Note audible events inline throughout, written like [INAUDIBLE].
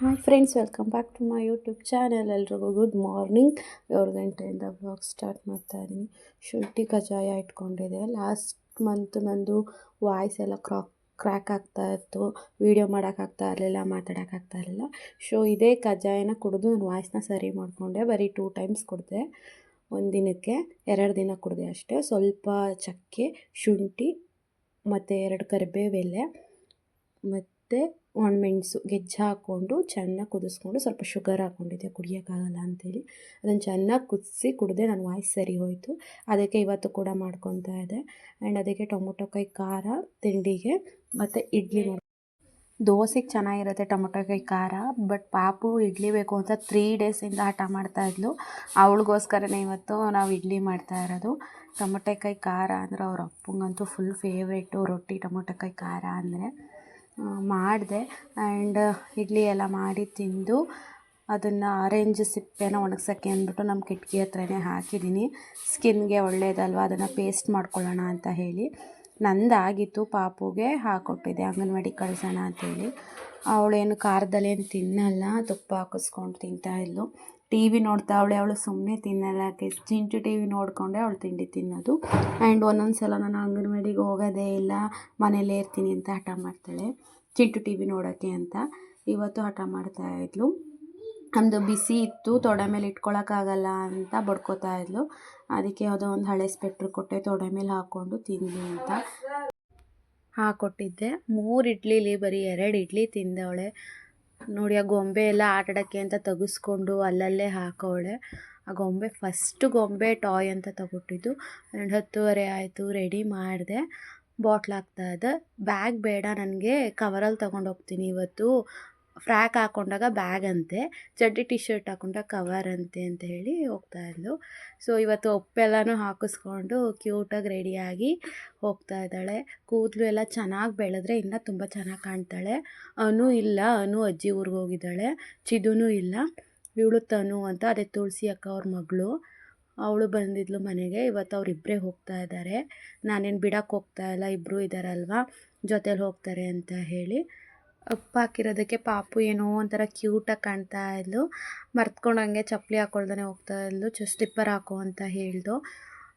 Hi friends, welcome back to my YouTube channel. ಎಲ್ರಿಗೂ good morning. ಏಳು ಗಂಟೆಯಿಂದ blog start ಮಾಡ್ತಾ ಇದ್ದೀನಿ ಶುಂಠಿ ಕಜ್ಜಾಯ ಇಟ್ಕೊಂಡಿದೆ. ಲಾಸ್ಟ್ ಮಂತ್ ನಂದು ವಾಯ್ಸ್ ಎಲ್ಲ ಕ್ರಾಕ್ ಕ್ರ್ಯಾಕ್ ಆಗ್ತಾ ಇತ್ತು. ವೀಡಿಯೋ ಮಾಡೋಕ್ಕಾಗ್ತಾ ಇರಲಿಲ್ಲ ಮಾತಾಡೋಕ್ಕಾಗ್ತಾ ಇರಲಿಲ್ಲ. ಸೊ ಇದೇ ಕಜಾಯನ ಕುಡಿದು ನನ್ನ ವಾಯ್ಸ್ನ ಸರಿ ಮಾಡಿಕೊಂಡೆ. ಬರೀ ಟೂ ಟೈಮ್ಸ್ ಕುಡಿದೆ. ಒಂದು ದಿನಕ್ಕೆ ಎರಡು ದಿನ ಕುಡಿದೆ ಅಷ್ಟೇ. ಸ್ವಲ್ಪ ಚಕ್ಕೆ, ಶುಂಠಿ, ಮತ್ತು ಎರಡು ಕರಿಬೇವು ಎಲೆ ಮತ್ತು ಒಣಮೆಣಸು ಗೆಜ್ಜೆ ಹಾಕ್ಕೊಂಡು ಚೆನ್ನಾಗಿ ಕುದಿಸ್ಕೊಂಡು ಸ್ವಲ್ಪ ಶುಗರ್ ಹಾಕ್ಕೊಂಡಿದ್ದೆ ಕುಡಿಯೋಕ್ಕಾಗಲ್ಲ ಅಂತೇಳಿ. ಅದನ್ನು ಚೆನ್ನಾಗಿ ಕುದಿಸಿ ಕುಡಿದೆ ನನ್ನ ವಾಯ್ಸ್ ಸರಿ ಹೋಯಿತು. ಅದಕ್ಕೆ ಇವತ್ತು ಕೂಡ ಮಾಡ್ಕೊತಾ ಇದ್ದೆ. ಆ್ಯಂಡ್ ಅದಕ್ಕೆ ಟೊಮೊಟೊಕಾಯಿ ಖಾರ, ತಿಂಡಿಗೆ ಮತ್ತು ಇಡ್ಲಿ ದೋಸೆಗೆ ಚೆನ್ನಾಗಿರುತ್ತೆ ಟೊಮೊಟೊಕಾಯಿ ಖಾರ ಬಟ್ ಪಾಪು ಇಡ್ಲಿ ಬೇಕು ಅಂತ ತ್ರೀ ಡೇಸಿಂದ ಹಠ ಮಾಡ್ತಾಯಿದ್ಲು ಅವಳಿಗೋಸ್ಕರನೇ ಇವತ್ತು ನಾವು ಇಡ್ಲಿ ಮಾಡ್ತಾ ಇರೋದು. ಟೊಮೊಟೊ ಖಾರ ಅಂದರೆ ಅವ್ರ ಅಪ್ಪಂಗಂತೂ ಫುಲ್ ಫೇವ್ರೇಟು ರೊಟ್ಟಿ ಟೊಮೊಟೊಕಾಯಿ ಖಾರ ಅಂದರೆ. ಮಾಡಿದೆ. ಆ್ಯಂಡ್ ಇಡ್ಲಿ ಎಲ್ಲ ಮಾಡಿ ತಿಂದು ಅದನ್ನು ಆರೆಂಜ್ ಸಿಪ್ಪೆನ ಒಣಗ್ಸೋಕ್ಕೆ ಅಂದ್ಬಿಟ್ಟು ನಮ್ಮ ಕಿಟಕಿ ಹತ್ರನೇ ಹಾಕಿದ್ದೀನಿ. ಸ್ಕಿನ್ಗೆ ಒಳ್ಳೆಯದಲ್ವ ಅದನ್ನು ಪೇಸ್ಟ್ ಮಾಡ್ಕೊಳ್ಳೋಣ ಅಂತ ಹೇಳಿ. ನಂದಾಗಿತ್ತು, ಪಾಪುಗೆ ಹಾಕ್ಕೊಟ್ಟಿದ್ದೆ ಅಂಗನವಾಡಿ ಕಳಿಸೋಣ ಅಂತೇಳಿ ಅವಳೇನು ಖಾರದಲ್ಲೇನು ತಿನ್ನಲ್ಲ, ತುಪ್ಪ ಹಾಕಿಸ್ಕೊಂಡು ತಿಂತಾಯಿದ್ಲು ಟಿ ವಿ ನೋಡ್ತಾ ಅವಳೆ ಸುಮ್ಮನೆ ತಿನ್ನಲ್ಲ. ಚಿಂಟು ಟಿ ವಿ ನೋಡಿಕೊಂಡೆ ಅವಳು ತಿಂಡಿ ತಿನ್ನೋದು. ಆ್ಯಂಡ್ ಒಂದೊಂದು ಸಲ ನಾನು ಅಂಗನವಾಡಿಗೆ ಹೋಗೋದೇ ಇಲ್ಲ. ಮನೇಲೇ ಇರ್ತೀನಿ ಅಂತ ಹಠ ಮಾಡ್ತಾಳೆ. ಚಿಂಟು ಟಿ ವಿ ನೋಡೋಕ್ಕೆ ಅಂತ ಇವತ್ತು ಹಠ ಮಾಡ್ತಾಯಿದ್ಲು ನಮ್ಮದು ಬಿಸಿ ಇತ್ತು. ತೊಡೆ ಮೇಲೆ ಇಟ್ಕೊಳಕ್ಕಾಗಲ್ಲ ಅಂತ ಬಡ್ಕೋತಾ ಇದ್ಲು. ಅದಕ್ಕೆ ಯಾವುದೋ ಒಂದು ಹಳೆ ಸ್ಪೆಟ್ರ್ ಕೊಟ್ಟೆ, ತೊಡೆ ಮೇಲೆ ಹಾಕ್ಕೊಂಡು ತಿಂದು ಅಂತ. ಹಾಕ್ಕೊಟ್ಟಿದ್ದೆ. ಮೂರು ಇಡ್ಲಿಲಿ, ಬರೀ ಎರಡು ಇಡ್ಲಿ ತಿಂದವಳೆ. ನೋಡಿ, ಆ ಗೊಂಬೆ ಎಲ್ಲ ಆಟಾಡೋಕ್ಕೆ ಅಂತ ತೆಗೆಸ್ಕೊಂಡು ಅಲ್ಲಲ್ಲೇ ಹಾಕೋಳೆ. ಆ ಗೊಂಬೆ ಫಸ್ಟ್ ಗೊಂಬೆ ಟಾಯ್ ಅಂತ ತಗೊಟ್ಟಿದ್ದು. ಆ್ಯಂಡ್ ಹತ್ತುವರೆ ಆಯಿತು ರೆಡಿ ಮಾಡಿದೆ. ಬಾಟ್ಲ್ ಇದೆ ಬ್ಯಾಗ್ ಬೇಡ, ನನಗೆ ಕವರಲ್ಲಿ ತೊಗೊಂಡೋಗ್ತೀನಿ ಇವತ್ತು. ಫ್ರ್ಯಾಕ್ ಹಾಕೊಂಡಾಗ ಬ್ಯಾಗ್ ಅಂತೆ, ಚಡ್ಡಿ ಟಿ ಶರ್ಟ್ ಹಾಕೊಂಡಾಗ ಕವರ್ ಅಂತೆ ಅಂತ ಹೇಳಿ ಹೋಗ್ತಾ ಇದ್ಲು. ಸೊ ಇವತ್ತು ಒಪ್ಪೆಲ್ಲನೂ ಹಾಕಿಸ್ಕೊಂಡು ಕ್ಯೂಟಾಗಿ ರೆಡಿಯಾಗಿ ಹೋಗ್ತಾ ಇದ್ದಾಳೆ. ಕೂದಲು ಎಲ್ಲ ಚೆನ್ನಾಗಿ ಬೆಳೆದ್ರೆ ಇನ್ನೂ ತುಂಬ ಚೆನ್ನಾಗಿ ಕಾಣ್ತಾಳೆ. ಅನು ಇಲ್ಲ, ಅನು ಅಜ್ಜಿ ಊರಿಗೆ ಹೋಗಿದ್ದಾಳೆ. ಚಿದುನೂ ಇಲ್ಲ. ಇವಳು ತನು ಅಂತ ಅದೇ ತುಳಸಿ ಅಕ್ಕ ಅವ್ರ ಮಗಳು. ಅವಳು ಬಂದಿದ್ಲು ಮನೆಗೆ. ಇವತ್ತು ಅವರಿಬ್ಬರೇ ಹೋಗ್ತಾ ಇದ್ದಾರೆ ನಾನೇನು ಬಿಡೋಕ್ಕೆ ಹೋಗ್ತಾ ಇಲ್ಲ ಇಬ್ಬರೂ ಇದ್ದಾರಲ್ವ ಜೊತೇಲಿ ಹೋಗ್ತಾರೆ ಅಂತ ಹೇಳಿ. ಅಪ್ಪ ಹಾಕಿರೋದಕ್ಕೆ ಪಾಪು ಏನೋ ಒಂಥರ ಕ್ಯೂಟಾಗಿ ಕಾಣ್ತಾ ಇದ್ಲು. ಮರ್ತ್ಕೊಂಡು ಹಂಗೆ ಚಪ್ಪಲಿ ಹಾಕೊಳ್ದೇ ಹೋಗ್ತಾ ಇದ್ಲು. ಚು ಸ್ಲಿಪ್ಪರ್ ಹಾಕು ಅಂತ ಹೇಳ್ದು.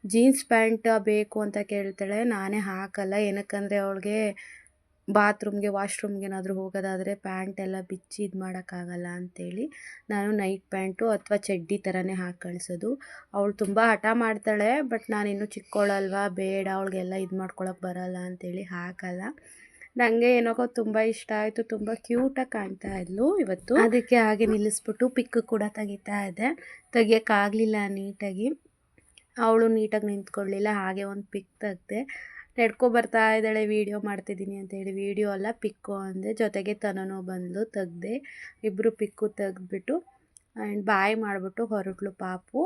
ಜೀನ್ಸ್ ಪ್ಯಾಂಟ್ ಬೇಕು ಅಂತ ಕೇಳ್ತಾಳೆ. ನಾನೇ ಹಾಕಲ್ಲ. ಏನಕ್ಕಂದರೆ ಅವಳಿಗೆ ಬಾತ್ರೂಮ್ಗೆ ವಾಶ್ರೂಮ್ಗೆ ಏನಾದರೂ ಹೋಗೋದಾದರೆ ಪ್ಯಾಂಟ್ ಎಲ್ಲ ಬಿಚ್ಚಿ ಇದು ಮಾಡೋಕ್ಕಾಗಲ್ಲ ಅಂಥೇಳಿ ನಾನು ನೈಟ್ ಪ್ಯಾಂಟು ಅಥವಾ ಚಡ್ಡಿ ಥರನೇ ಹಾಕಿ ಕಳಿಸೋದು. ಅವಳು ತುಂಬ ಹಠ ಮಾಡ್ತಾಳೆ ಬಟ್ ನಾನು ಇನ್ನೂ ಚಿಕ್ಕವಳಲ್ವಾ ಬೇಡ, ಅವಳಿಗೆಲ್ಲ ಇದು ಮಾಡ್ಕೊಳಕ್ಕೆ ಬರಲ್ಲ ಅಂಥೇಳಿ ಹಾಕಲ್ಲ. ನನಗೆ ಏನೋ ತುಂಬ ಇಷ್ಟ ಆಯಿತು ತುಂಬ ಕ್ಯೂಟಾಗಿ ಕಾಣ್ತಾ ಇದ್ಲು ಇವತ್ತು. ಅದಕ್ಕೆ ಹಾಗೆ ನಿಲ್ಲಿಸ್ಬಿಟ್ಟು ಪಿಕ್ ಕೂಡ ತೆಗಿತಾ ಇದ್ದೆ ತೆಗಿಯೋಕ್ಕಾಗಲಿಲ್ಲ ನೀಟಾಗಿ. ಅವಳು ನೀಟಾಗಿ ನಿಂತ್ಕೊಳ್ಳಿಲ್ಲ ಹಾಗೆ ಒಂದು ಪಿಕ್ ತೆಗ್ದೆ. ನಡ್ಕೊ ಬರ್ತಾ ಇದ್ದಾಳೆ ವೀಡಿಯೋ ಮಾಡ್ತಿದ್ದೀನಿ ಅಂತೇಳಿ ವೀಡಿಯೋ ಅಲ್ಲ ಪಿಕ್ಕು ಅಂದೆ. ಜೊತೆಗೆ ತನೂ ಬಂದಳು ತೆಗ್ದೆ. ಇಬ್ಬರು ಪಿಕ್ಕು ತೆಗೆದ್ಬಿಟ್ಟು ಆ್ಯಂಡ್ ಬಾಯಿ ಮಾಡಿಬಿಟ್ಟು ಹೊರಟ್ಲು ಪಾಪು.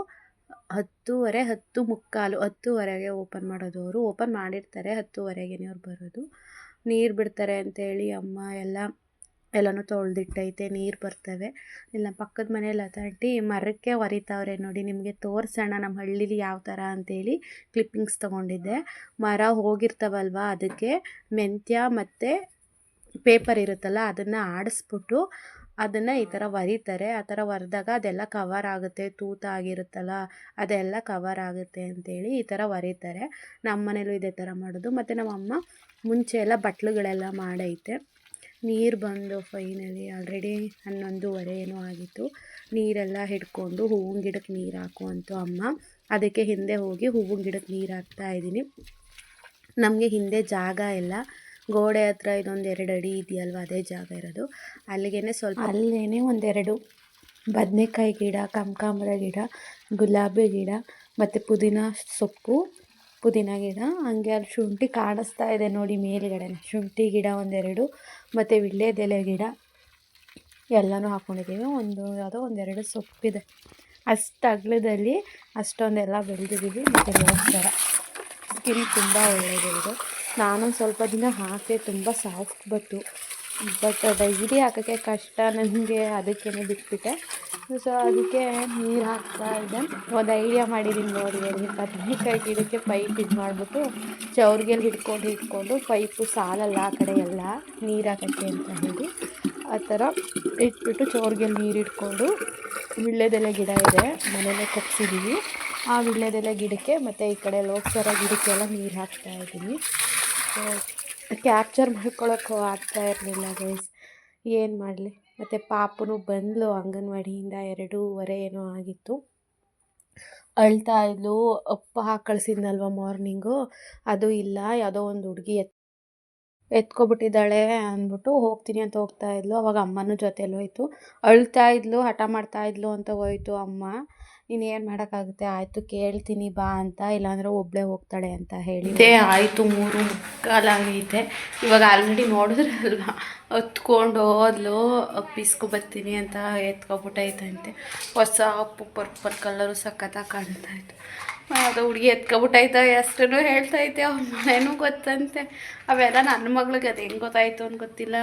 ಹತ್ತೂವರೆ ಹತ್ತು ಮುಕ್ಕಾಲು ಹತ್ತುವರೆಗೆ ಓಪನ್ ಮಾಡೋದು ಅವರು. ಓಪನ್ ಮಾಡಿರ್ತಾರೆ ಹತ್ತುವರೆಗೆ ಅವ್ರು ಬರೋದು. ನೀರು ಬಿಡ್ತಾರೆ ಅಂತೇಳಿ ಅಮ್ಮ ಎಲ್ಲ, ಎಲ್ಲನೂ ತೊಳೆದಿಟ್ಟೈತೆ, ನೀರು ಬರ್ತವೆ. ಇಲ್ಲ ಪಕ್ಕದ ಮನೇಲಿ ಅದಾಂಟಿ ಮರಕ್ಕೆ ಒರಿತಾವ್ರೆ ನೋಡಿ, ನಿಮಗೆ ತೋರಿಸೋಣ ನಮ್ಮ ಹಳ್ಳೀಲಿ ಯಾವ ಥರ ಅಂತೇಳಿ ಕ್ಲಿಪ್ಪಿಂಗ್ಸ್ ತೊಗೊಂಡಿದ್ದೆ. ಮರ ಹೋಗಿರ್ತಾವಲ್ವ, ಅದಕ್ಕೆ ಮೆಂತ್ಯ ಮತ್ತು ಪೇಪರ್ ಇರುತ್ತಲ್ಲ, ಅದನ್ನು ಆಡಿಸ್ಬಿಟ್ಟು ಅದನ್ನು ಈ ಥರ ಒರಿತಾರೆ. ಆ ಥರ ಒರೆದಾಗ ಅದೆಲ್ಲ ಕವರ್ ಆಗುತ್ತೆ, ತೂತ ಆಗಿರುತ್ತಲ್ಲ, ಅದೆಲ್ಲ ಕವರ್ ಆಗುತ್ತೆ ಅಂತೇಳಿ ಈ ಥರ ಒರಿತಾರೆ. ನಮ್ಮ ಮನೇಲೂ ಇದೇ ಥರ ಮಾಡೋದು. ಮತ್ತು ನಮ್ಮಮ್ಮ ಮುಂಚೆ ಎಲ್ಲ ಬಟ್ಲುಗಳೆಲ್ಲ ಮಾಡೈತೆ. ನೀರು ಬಂದು ಫೈನಲಿ ಆಲ್ರೆಡಿ ಹನ್ನೊಂದುವರೆ ಏನೋ ಆಗಿತ್ತು. ನೀರೆಲ್ಲ ಹಿಡ್ಕೊಂಡು ಹೂವಿನ ಗಿಡಕ್ಕೆ ನೀರು ಹಾಕು ಅಂತು ಅಮ್ಮ. ಅದಕ್ಕೆ ಹಿಂದೆ ಹೋಗಿ ಹೂವಿನ ಗಿಡಕ್ಕೆ ನೀರು ಹಾಕ್ತಾ ಇದ್ದೀನಿ. ನಮಗೆ ಹಿಂದೆ ಜಾಗ ಇಲ್ಲ. ಗೋಡೆ ಹತ್ರ ಇದೊಂದು ಎರಡು ಅಡಿ ಇದೆಯಲ್ವ, ಅದೇ ಜಾಗ ಇರೋದು. ಅಲ್ಲಿಗೇನೆ ಸ್ವಲ್ಪ ಅಲ್ಲೇ ಒಂದೆರಡು. ಬದನೆಕಾಯಿ ಗಿಡ, ಕನಕಾಂಬರ ಗಿಡ, ಗುಲಾಬಿ ಗಿಡ, ಮತ್ತು ಪುದೀನ ಸೊಪ್ಪು ಪುದೀನ ಗಿಡ, ಹಂಗೆ ಅಲ್ಲಿ ಶುಂಠಿ ಕಾಣಿಸ್ತಾ ಇದೆ ನೋಡಿ ಮೇಲುಗಡೆ. ಶುಂಠಿ ಗಿಡ ಒಂದೆರಡು, ಮತ್ತು ವೀಳ್ಯದೆಲೆ ಗಿಡ ಎಲ್ಲನೂ ಹಾಕ್ಕೊಂಡಿದ್ದೀವಿ ಒಂದು, ಯಾವುದೋ ಒಂದೆರಡು ಸೊಪ್ಪಿದೆ. ಅಷ್ಟು ಅಗಲದಲ್ಲಿ ಅಷ್ಟೊಂದೆಲ್ಲ ಬೆಳೆದಿದ್ದೀವಿ. ಮತ್ತು ಬೆಳೆಸ್ತಾರೆ ಸ್ಕಿನ್ ತುಂಬ ಒಳ್ಳೆಯದಿರೋದು ನಾನು ಸ್ವಲ್ಪ ದಿನ ಹಾಕಿ ತುಂಬ ಸಾಫ್ಟ್ ಬತ್ತು ಬಟ್ ಡೈಲಿ ಹಾಕೋಕ್ಕೆ ಕಷ್ಟ. ನನಗೆ ಅದಕ್ಕೇ ಬಿಟ್ಬಿಟ್ಟೆ. ಸೊ ಅದಕ್ಕೆ ನೀರು ಹಾಕ್ತಾ ಇದ್ದೆ. ಒಂದು ಐಡಿಯಾ ಮಾಡಿದ್ದೀನಿ ನೋಡಿ ಅಲ್ಲಿ ಬದನೆಕಾಯಿ ಗಿಡಕ್ಕೆ ಪೈಪ್ ಇದು ಮಾಡಿಬಿಟ್ಟು ಚೌರ್ಗೆಲ್ಲಿ ಹಿಡ್ಕೊಂಡು ಹಿಡ್ಕೊಂಡು ಪೈಪು ಸಾಲಲ್ಲ ಆ ಕಡೆ ಎಲ್ಲ ನೀರು ಹಾಕೋಕ್ಕೆ ಅಂತ ಹೇಳಿ ಆ ಥರ ಇಟ್ಬಿಟ್ಟು ಚೌರ್ಗೆಲ್ಲಿ ನೀರು ಇಟ್ಕೊಂಡು ವಿಳ್ಳೆದೆಲೆ ಗಿಡ ಇದೆ, ಮನೇಲೆ ಕೊಪ್ಸಿದ್ದೀವಿ ಆ ವಿಳ್ಳೆದೆಲೆ ಗಿಡಕ್ಕೆ ಮತ್ತು ಈ ಕಡೆ ಲೋಕಸರ ಗಿಡಕ್ಕೆಲ್ಲ ನೀರು ಹಾಕ್ತಾ ಇದ್ದೀನಿ. ಕ್ಯಾಪ್ಚರ್ ಮಾಡ್ಕೊಳಕ್ಕೂ ಆಗ್ತಾ ಇರಲಿಲ್ಲ ಗೈಸ್ ಏನು ಮಾಡಲಿ? ಮತ್ತು ಪಾಪನು ಬಂದಳು ಅಂಗನವಾಡಿಯಿಂದ ಎರಡೂವರೆ ಏನೋ ಆಗಿತ್ತು. ಅಳ್ತಾ ಇದ್ಲು. ಅಪ್ಪ ಕಳಿಸಿದ್ನಲ್ವ ಮಾರ್ನಿಂಗು. ಅದು ಇಲ್ಲ, ಯಾವುದೋ ಒಂದು ಹುಡುಗಿ ಎತ್, ಎತ್ಕೊಬಿಟ್ಟಿದ್ದಾಳೆ ಅಂದ್ಬಿಟ್ಟು ಹೋಗ್ತೀನಿ ಅಂತ ಹೋಗ್ತಾ ಇದ್ಲು. ಅವಾಗ ಅಮ್ಮನೂ ಜೊತೆಲಿ ಹೋಯ್ತು. ಅಳ್ತಾ ಇದ್ಲು, ಹಠ ಮಾಡ್ತಾ ಇದ್ಲು ಅಂತ ಹೋಯ್ತು ಅಮ್ಮ. ಇನ್ನೇನು ಮಾಡೋಕ್ಕಾಗುತ್ತೆ? ಆಯಿತು, ಕೇಳ್ತೀನಿ, ಬಾ ಅಂತ. ಇಲ್ಲಾಂದ್ರೆ ಒಬ್ಬಳೇ ಹೋಗ್ತಾಳೆ ಅಂತ ಹೇಳಿದ್ದೆ ಆಯಿತು, ಮೂರು ಮುಕ್ಕಾಲಾಗೈತೆ ಇವಾಗ ಆಲ್ರೆಡಿ ನೋಡಿದ್ರೆ ಅಲ್ವಾ ಹೊತ್ಕೊಂಡು ಹೋದ್ಲು ಅಪ್ಪಿಸ್ಕೊ ಬರ್ತೀನಿ ಅಂತ ಎತ್ಕೊಬಿಟ್ಟೈತಂತೆ. ಹೊಸ ಅಪ್ಪು ಪರ್ಪಲ್ ಕಲರು ಸಖತ್ತಾಗಿ ಕಾಣ್ತಾ ಇತ್ತು ಅದು ಹುಡುಗಿ ಎತ್ಕೊಬಿಟ್ಟೈತೆ ಹೆಸ್ರು ಹೇಳ್ತೈತೆ ಅವ್ರ ಮನೆನೂ ಗೊತ್ತಂತೆ. ಅವೆಲ್ಲ ನನ್ನ ಮಗಳಿಗೆ ಅದು ಹೆಂಗೆ ಗೊತ್ತಾಯ್ತು ಅಂತ ಗೊತ್ತಿಲ್ಲ.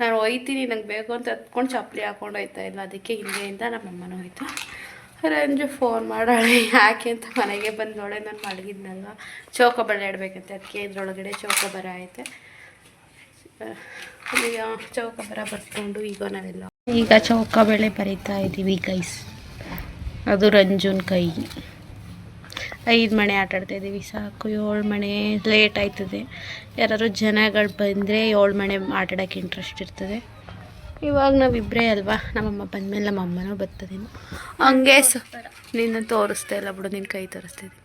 ನಾನು ಒಯ್ತೀನಿ ನಂಗೆ ಬೇಕು ಅಂತ ಎತ್ಕೊಂಡು ಚಪ್ಪಲಿ ಹಾಕೊಂಡು ಹೋಯ್ತಾ ಇಲ್ಲ. ಅದಕ್ಕೆ ಹಿಂಗೆಯಿಂದ ನಮ್ಮ ಅಮ್ಮನೂ ಹೋಯ್ತು. ರಂಜು ಫೋನ್ ಮಾಡೋಣ ಯಾಕೆ ಅಂತ ಮನೆಗೆ ಬಂದು ನೋಡೆ ನಾನು ಮಲಗಿದ್ನಲ್ವ? ಚೌಕಬರ ಇಡಬೇಕಂತೆ ಅದಕ್ಕೆ ಇದ್ರೊಳಗಡೆ ಚೌಕಬರ ಐತೆ ಈಗ ಚೌಕಬರ ಬರ್ಕೊಂಡು ಈಗ ನಾವೆಲ್ಲ. ಈಗ ಚೌಕಬಳೆ ಬರಿತಾ ಇದ್ದೀವಿ ಕೈಸ್ ಅದು ರಂಜುನ್ ಕೈ. ಐದು ಮಣೆ ಆಟ ಆಡ್ತಾ ಇದ್ದೀವಿ ಸಾಕು, ಏಳು ಮಣೆ ಲೇಟ್ ಆಯ್ತದೆ. ಯಾರಾದ್ರು ಜನಗಳು ಬಂದರೆ ಏಳು ಮಣೆ ಆಟಾಡೋಕ್ಕೆ ಇಂಟ್ರೆಸ್ಟ್ ಇರ್ತದೆ. ಇವಾಗ ನಾವಿಬ್ಬರೇ ಅಲ್ವಾ? ನಮ್ಮಮ್ಮ ಬಂದಮೇಲೆ ನಮ್ಮ ಅಮ್ಮನೂ ಬರ್ತದೇನು ಹಂಗೆ ಸ ನಿನ್ನ ತೋರಿಸ್ತಾ ಇಲ್ಲ ಬಿಡು ನಿನ್ನ ಕೈ ತೋರಿಸ್ತಾ ಇದ್ದೀನಿ.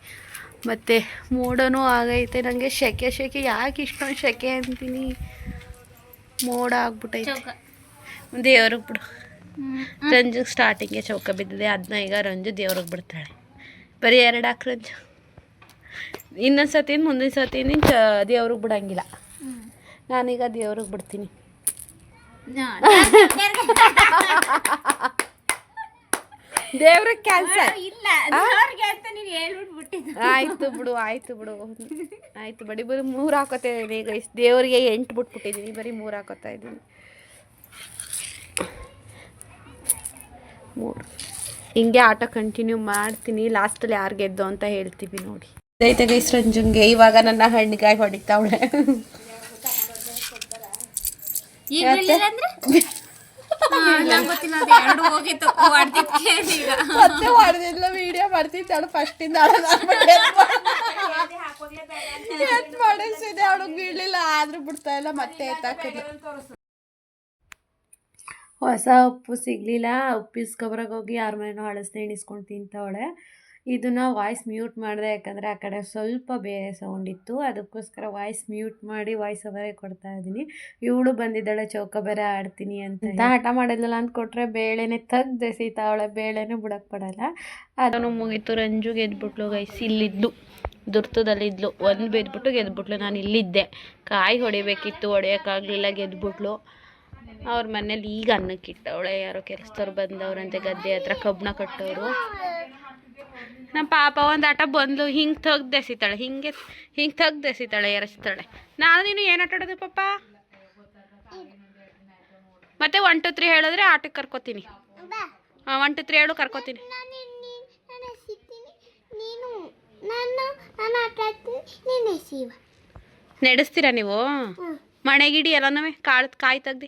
ಮತ್ತು ಮೋಡನೂ ಆಗೈತೆ ನನಗೆ ಸೆಕೆ ಸೆಕೆ ಯಾಕೆ ಇಷ್ಟೊಂದು ಸೆಕೆ ಅಂತೀನಿ? ಮೋಡ ಆಗ್ಬಿಟ್ಟೈತೆ ದೇವ್ರಿಗೆ ಬಿಡು. ರಂಜು ಸ್ಟಾರ್ಟಿಂಗೆ ಚೌಕ ಬಿದ್ದಿದೆ ಅದನ್ನ ಈಗ ರಂಜು ದೇವ್ರಿಗೆ ಬಿಡ್ತಾಳೆ. ಬರೀ ಎರಡು ಹಾಕಿ ರಂಜು. ಇನ್ನೊಂದು ಸತಿ ಮುಂದಿನ ಸತಿ ನೀನು ಚ ದೇವ್ರಿಗೆ ಬಿಡಂಗಿಲ್ಲ. ನಾನೀಗ ದೇವ್ರಿಗೆ ಬಿಡ್ತೀನಿ. ದೇವ್ರಿಗೆ ಕ್ಯಾನ್ಸರ್ ಇಲ್ಲ ದೇವ್ರಿಗೆ ಅಂತ ನೀನು ಹೇಳ್ಬಿಟ್ಬಿಟ್ಟಿದ್ದ. ಆಯ್ತು ಬಿಡು ಆಯ್ತು ಬಿಡು. ಆಯ್ತು ಬಡಿ ಬರಿ ಮೂರು ಹಾಕೋತಾ ಇದ್ದೀನಿ ಈಗ. ಇಷ್ಟು ದೇವರಿಗೆ ಎಂಟು ಬಿಟ್ಬಿಟ್ಟಿದ್ದೀನಿ ಬರೀ ಮೂರು ಹಾಕೋತಾ ಇದೀನಿ. ಮೂರು. ಹಿಂಗೆ ಆಟ ಕಂಟಿನ್ಯೂ ಮಾಡ್ತೀನಿ ಲಾಸ್ಟಲ್ಲಿ ಯಾರು ಗೆದ್ದು ಅಂತ ಹೇಳ್ತೀವಿ ನೋಡಿ. ಐತೆ ಗೈಸ್ ರಂಜುಂಗೆ ಇವಾಗ ನನ್ನ ಹಣ್ಣಿಗಾಯಿ ಹೊಡಿತಾವಳೆ ಈಗ ಅಂದ್ರೆ ನಂಗೆ ಗೊತ್ತಿಲ್ಲ ಅದು ಎರಡು ಹೋಗಿತ್ತು ಹೊಡ್ದಿದ್ಕೆ ಈಗ ಮತ್ತೆ ಹೊಡೆದಿಲ್ಲ ವಿಡಿಯೋ ಮಾಡ್ತಿದ್ದಾಳು ಫಸ್ಟಿಂದ ಎತ್ ಮಾಡಿಸಿದೆ ಅವಳಿಗೆ ಬೀಳಲಿಲ್ಲ ಆದ್ರೂ ಬಿಡ್ತಾ ಇಲ್ಲ ಮತ್ತೆ ಎತ್ತಾಕಿಲ್ಲ ಹೊಸ ಉಪ್ಪು ಸಿಗಲಿಲ್ಲ ಉಪ್ಪಿಸ್ಕೊಬ್ರಾಗ ಹೋಗಿ ಯಾರ ಮನೇನೋ ಹಳಸನೆ ಎಣಿಸ್ಕೊಂಡು ತಿಂತವಳೆ. ಇದನ್ನ ವಾಯ್ಸ್ ಮ್ಯೂಟ್ ಮಾಡಿದೆ ಯಾಕಂದರೆ ಆ ಕಡೆ ಸ್ವಲ್ಪ ಬೇರೆ ಸೌಂಡ್ ಇತ್ತು. ಅದಕ್ಕೋಸ್ಕರ ವಾಯ್ಸ್ ಮ್ಯೂಟ್ ಮಾಡಿ ವಾಯ್ಸ್ ಅವರೇ ಕೊಡ್ತಾ ಇದ್ದೀನಿ. ಇವಳು ಬಂದಿದ್ದಾಳೆ ಚೌಕ ಬೇರೆ ಆಡ್ತೀನಿ ಅಂತ ಹಠ ಮಾಡಿದ್ಲಲ್ಲ ಅಂತ ಕೊಟ್ಟರೆ ಬೇಳೆನೆ ಸೀತಾ ಅವಳೆ ಬೇಳೆನೇ ಬಿಡಕ್ಕೆ ಪಡಲ್ಲ. ಅದನ್ನು ಮುಗೀತು ರಂಜು ಗೆದ್ಬಿಟ್ಲು ಗೈಸ್ ಇಲ್ಲಿದ್ದು. ದುರ್ತದಲ್ಲಿದ್ಲು. ಒಂದು ಬೆದ್ಬಿಟ್ಟು ಗೆದ್ಬಿಟ್ಲು ನಾನು ಇಲ್ಲಿದ್ದೆ. ಕಾಯಿ ಹೊಡಿಬೇಕಿತ್ತು ಹೊಡೆಯೋಕ್ಕಾಗಲಿಲ್ಲ ಗೆದ್ಬಿಟ್ಲು. ಅವ್ರ ಮನೇಲಿ ಈಗ ಅನ್ನಕ್ಕಿಟ್ಟವಳೆ ಯಾರೋ ಕೆಲಸದವ್ರು ಬಂದವ್ರಂತೆ ಗದ್ದೆ ಹತ್ರ ಕಬ್ಬನ ಕಟ್ಟೋರು. ನಮ್ಮ ಪಾಪ ಒಂದು ಆಟ ಬಂದ್ಲು ಹಿಂಗೆ ತೆಗ್ದೆಸಿತಾಳೆ ಹಿಂಗೆ ಹಿಂಗೆ ತೆಗ್ದೆಸಿತಾಳೆ ಎರಸ್ತಾಳೆ ನಾನು ನೀನು ಏನು ಆಟ ಆಡೋದು ಪಾಪ? ಮತ್ತೆ ಒನ್ ಟು ತ್ರೀ ಹೇಳಿದ್ರೆ ಆಟಕ್ಕೆ ಕರ್ಕೋತೀನಿ. ಹಾಂ ಒನ್ ಟು ತ್ರೀ ಹೇಳು ಕರ್ಕೋತೀನಿ. ನಡೆಸ್ತೀರಾ ನೀವು? ಮಣೆಗಿಡಿ ಎಲ್ಲನೂ ಕಾಳು ಕಾಯಿ ತೆಗ್ದು.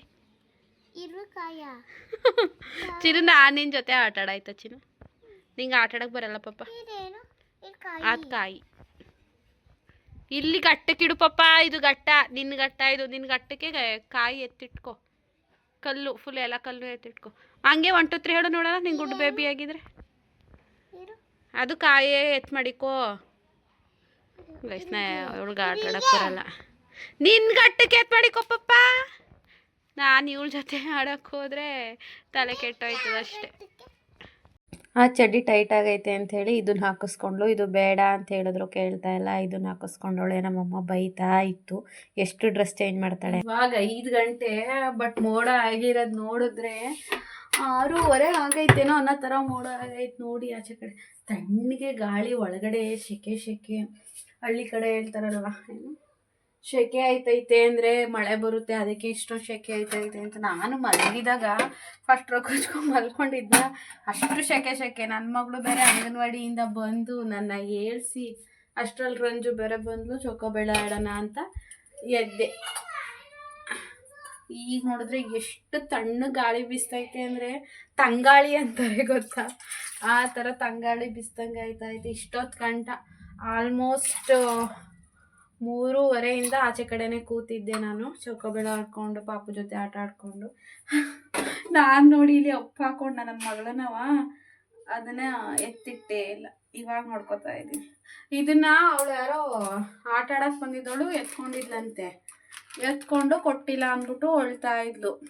ಚಿರು ನಾನು ನಿನ್ನ ಜೊತೆ ಆಟ ಆಡಾಯ್ತಾ ಚಿನ್ನು? ನಿಂಗೆ ಆಟ ಆಡಕ್ಕೆ ಬರಲ್ಲ ಪಪ್ಪ ಅದು ಕಾಯಿ. ಇಲ್ಲಿ ಗಟ್ಟಕ್ಕಿಡು ಪಪ್ಪ ಇದು ಗಟ್ಟ. ನಿನ್ನ ಗಟ್ಟ ಇದು ನಿನ್ನ ಗಟ್ಟಕ್ಕೆ ಕಾಯಿ ಎತ್ತಿಟ್ಕೊ. ಕಲ್ಲು ಫುಲ್ ಎಲ್ಲ ಕಲ್ಲು ಎತ್ತಿಟ್ಕೊ. ಹಂಗೆ ಒನ್ ಟು ತ್ರೀ ಹೇಳು ನೋಡೋಣ ನಿಂಗೆ ಗುಡ್ ಬೇಬಿ ಆಗಿದ್ರೆ. ಅದು ಕಾಯೇ ಎತ್ ಮಾಡಿಕೋ. ವಯಸ್ನ ಅವಳಿಗೆ ಆಟ ಆಡಕ್ಕೆ ಬರಲ್ಲ. ನಿನ್ನ ಗಟ್ಟಕ್ಕೆ ಎತ್ ಮಾಡಿಕೋ ಪಪ್ಪ ನಾನು ಇವಳ ಜೊತೆ [LAUGHS] ಆಡಕ್ಕೆ ಹೋದ್ರೆ ತಲೆ ಕೆಟ್ಟೋಯ್ತದ ಅಷ್ಟೇ ಆ ಚಡ್ಡಿ ಟೈಟ್ ಆಗೈತೆ ಅಂತ ಹೇಳಿ ಇದನ್ನ ಹಾಕಿಸ್ಕೊಂಡ್ಲು ಇದು ಬೇಡ ಅಂತ ಹೇಳಿದ್ರು ಕೇಳ್ತಾ ಇಲ್ಲ. ಇದನ್ನ ಹಾಕಿಸ್ಕೊಂಡವಳೆ ನಮ್ಮಮ್ಮ ಬೈತಾ ಇತ್ತು. ಎಷ್ಟು ಡ್ರೆಸ್ ಚೇಂಜ್ ಮಾಡ್ತಾಳೆ? ಇವಾಗ ಐದು ಗಂಟೆ ಬಟ್ ಮೋಡ ಆಗಿರೋದು ನೋಡಿದ್ರೆ ಆರೂವರೆ ಆಗೈತೇನೋ ಅನ್ನೋ ಥರ ಮೋಡ ಆಗೈತೆ ನೋಡಿ ಆಚೆ ಕಡೆ. ತಣ್ಣಗೆ ಗಾಳಿ ಒಳಗಡೆ ಸೆಕೆ ಸೆಕೆ ಹಳ್ಳಿ ಕಡೆ ಹೇಳ್ತಾರಲ್ವ? ಏನು ಸೆಕೆ ಆಯ್ತೈತೆ ಅಂದರೆ ಮಳೆ ಬರುತ್ತೆ, ಅದಕ್ಕೆ ಇಷ್ಟೊಂದು ಸೆಕೆ ಆಯ್ತೈತೆ ಅಂತ ನಾನು ಮಲಗಿದಾಗ ಫಸ್ಟ್ ರೊಕ್ಕೊಂಡ್ ಮಲ್ಕೊಂಡಿದ್ದ ಅಷ್ಟು ಸೆಕೆ ಸೆಕೆ ನನ್ನ ಮಗಳು ಬೇರೆ ಅಂಗನವಾಡಿಯಿಂದ ಬಂದು ನನ್ನ ಏಳಿಸಿ ಅಷ್ಟರಲ್ಲಿ ರಂಜು ಬೇರೆ ಬಂದ್ಲು ಚೊಕೊಬೇಳೆ ಆಡೋಣ ಅಂತ ಎದ್ದೆ. ಈಗ ನೋಡಿದ್ರೆ ಎಷ್ಟು ತಣ್ಣ ಗಾಳಿ ಬೀಸ್ತೈತೆ ಅಂದರೆ ತಂಗಾಳಿ ಅಂತಾರೆ ಗೊತ್ತಾ? ಆ ಥರ ತಂಗಾಳಿ ಬೀಸ್ದಂಗೆ ಆಯ್ತೈತೆ ಇಷ್ಟೊತ್ತು ಗಂಟ. ಆಲ್ಮೋಸ್ಟ್ ಮೂರುವರೆಯಿಂದ ಆಚೆ ಕಡೆನೇ ಕೂತಿದ್ದೆ ನಾನು. ಚೌಕಬೇಳ ಆಡ್ಕೊಂಡು ಪಾಪು ಜೊತೆ ಆಟ ಆಡ್ಕೊಂಡು. ನಾನು ನೋಡಿ ಇಲ್ಲಿ ಅಪ್ಪ ಹಾಕೊಂಡ ನನ್ನ ಮಗಳನವ. ಅದನ್ನ ಎತ್ತಿಟ್ಟೇ ಇಲ್ಲ. ಇವಾಗ ನೋಡ್ಕೊತಾ ಇದ್ದೀನಿ. ಇದನ್ನ ಅವಳು ಯಾರೋ ಆಟ ಆಡಕ್ಕೆ ಬಂದಿದ್ದವಳು, ಎತ್ಕೊಂಡಿದ್ಲಂತೆ. ಎತ್ಕೊಂಡು ಕೊಟ್ಟಿಲ್ಲ ಅಂದ್ಬಿಟ್ಟು ಹೊಳ್ತಾ ಇದ್ಲು.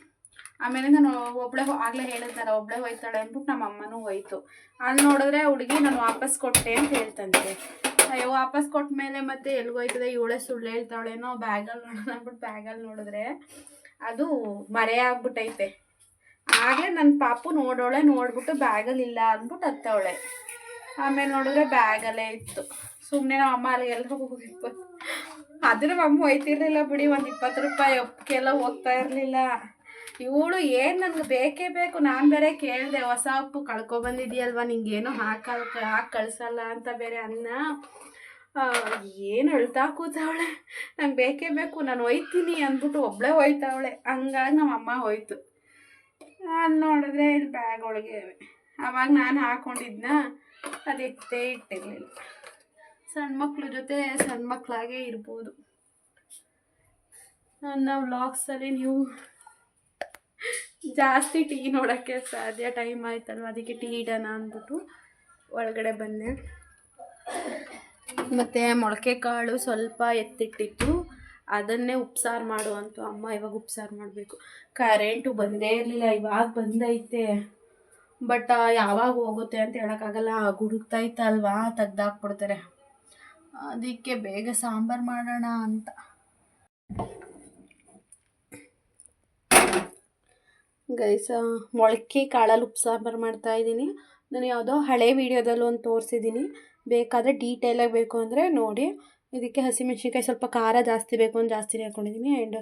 ಆಮೇಲೆ ನಾನು ಒಬ್ಳೆ ಆಗಲೇ ಹೇಳಿದ್ನಲ್ಲ, ಒಬ್ಳೆ ಹೋಯ್ತಾಳೆ ಅಂದ್ಬಿಟ್ಟು ನಮ್ಮ ಅಮ್ಮನೂ ಹೋಯ್ತು. ಅಲ್ಲಿ ನೋಡಿದ್ರೆ ಹುಡುಗಿ ನಾನು ವಾಪಸ್ ಕೊಟ್ಟೆ ಅಂತ ಹೇಳ್ತಂತೆ. ಅಯ್ಯೋ, ವಾಪಸ್ ಕೊಟ್ಟ ಮೇಲೆ ಮತ್ತೆ ಎಲ್ಗೋಯ್ತದೆ ಇವಳೆ ಸುಳ್ಳು ಹೇಳ್ತಾಳೇನೋ ಬ್ಯಾಗಲ್ಲಿ ನೋಡೋಣ ಅಂದ್ಬಿಟ್ಟು ಬ್ಯಾಗಲ್ಲಿ ನೋಡಿದ್ರೆ ಅದು ಮರೆ ಆಗ್ಬಿಟ್ಟೈತೆ. ಆಗಲೇ ನನ್ನ ಪಾಪು ನೋಡೋಳೆ, ನೋಡ್ಬಿಟ್ಟು ಬ್ಯಾಗಲ್ಲಿ ಇಲ್ಲ ಅಂದ್ಬಿಟ್ಟು ಹತ್ತವಳೆ. ಆಮೇಲೆ ನೋಡಿದ್ರೆ ಬ್ಯಾಗಲ್ಲೇ ಇತ್ತು. ಸುಮ್ಮನೆ ನಮ್ಮ ಅಮ್ಮ ಅಲ್ಲಿ ಎಲ್ಲ ಹೋಗಿತ್ತು ಆದ್ರೆ ನಮ್ಮ ಒಯ್ತಿರ್ಲಿಲ್ಲ ಬಿಡಿ, ಒಂದು ಇಪ್ಪತ್ತು ರೂಪಾಯಿ ಒಪ್ಪಿಗೆಲ್ಲ ಹೋಗ್ತಾ ಇರಲಿಲ್ಲ. ಇವಳು ಏನು ನನಗೆ ಬೇಕೇ ಬೇಕು, ನಾನು ಬೇರೆ ಕೇಳಿದೆ, ಹೊಸ ಉಪ್ಪು ಕಳ್ಕೊಬಂದಿದ್ಯಲ್ವ ನಿಂಗೇನು ಹಾಕಲ್ ಹಾಕಿ ಕಳ್ಸಲ್ಲ ಅಂತ ಬೇರೆ ಅನ್ನ. ಏನು ಅಳ್ತಾ ಕೂತವಳೆ? ನಂಗೆ ಬೇಕೇ ಬೇಕು, ನಾನು ಒಯ್ತೀನಿ ಅಂದ್ಬಿಟ್ಟು ಒಬ್ಬಳೇ ಹೋಯ್ತಾವಳೆ. ಹಂಗಾಗಿ ನಮ್ಮ ಅಮ್ಮ ಹೋಯ್ತು. ನಾನು ನೋಡಿದ್ರೆ ಇಲ್ಲಿ ಬ್ಯಾಗ್ ಒಳಗೆ. ಅವಾಗ ನಾನು ಹಾಕೊಂಡಿದ್ನ, ಅದು ಎತ್ತೇ ಇಟ್ಟಿರಲಿಲ್ಲ. ಸಣ್ಣ ಮಕ್ಳ ಜೊತೆ ಸಣ್ಣ ಮಕ್ಕಳಾಗೇ ಇರ್ಬೋದು. ನನ್ನ ವ್ಲಾಗ್ಸಲ್ಲಿ ನೀವು ಜಾಸ್ತಿ ಟೀ ನೋಡೋಕ್ಕೆ ಸಾಧ್ಯ ಟೈಮ್ ಆಯ್ತಲ್ವ? ಅದಕ್ಕೆ ಟೀ ಇಡೋಣ ಅಂದ್ಬಿಟ್ಟು ಒಳಗಡೆ ಬಂದೆ. ಮತ್ತು ಮೊಳಕೆ ಕಾಳು ಸ್ವಲ್ಪ ಎತ್ತಿಟ್ಟಿತ್ತು. ಅದನ್ನೇ ಉಪ್ಸಾರು ಮಾಡು ಅಂತ ಅಮ್ಮ ಇವಾಗ ಉಪ್ಸಾರು ಮಾಡಬೇಕು. ಕರೆಂಟು ಬಂದೇ ಇರಲಿಲ್ಲ, ಇವಾಗ ಬಂದೈತೆ. ಬಟ್ ಯಾವಾಗ ಹೋಗುತ್ತೆ ಅಂತ ಹೇಳೋಕ್ಕಾಗಲ್ಲ ಗುಡುಕ್ತಾಯ್ತಲ್ವಾ ತೆಗ್ದಾಕ್ಬಿಡ್ತಾರೆ. ಅದಕ್ಕೆ ಬೇಗ ಸಾಂಬಾರು ಮಾಡೋಣ ಅಂತ. ಗೈಸ ಮೊಳಕೆ ಕಾಳಲ್ಲಿ ಉಪ್ಪು ಸಾಂಬಾರು ಮಾಡ್ತಾ ಇದ್ದೀನಿ. ನಾನು ಯಾವುದೋ ಹಳೆ ವೀಡಿಯೋದಲ್ಲಿ ಒಂದು ತೋರಿಸಿದ್ದೀನಿ. ಬೇಕಾದರೆ ಡೀಟೇಲಾಗಿ ಬೇಕು ಅಂದರೆ ನೋಡಿ. ಇದಕ್ಕೆ ಹಸಿಮೆಣ್ಸಿನ್ಕಾಯಿ ಸ್ವಲ್ಪ ಖಾರ ಜಾಸ್ತಿ ಬೇಕು ಅಂತ ಜಾಸ್ತಿನೇ ಹಾಕ್ಕೊಂಡಿದ್ದೀನಿ ಆ್ಯಂಡ್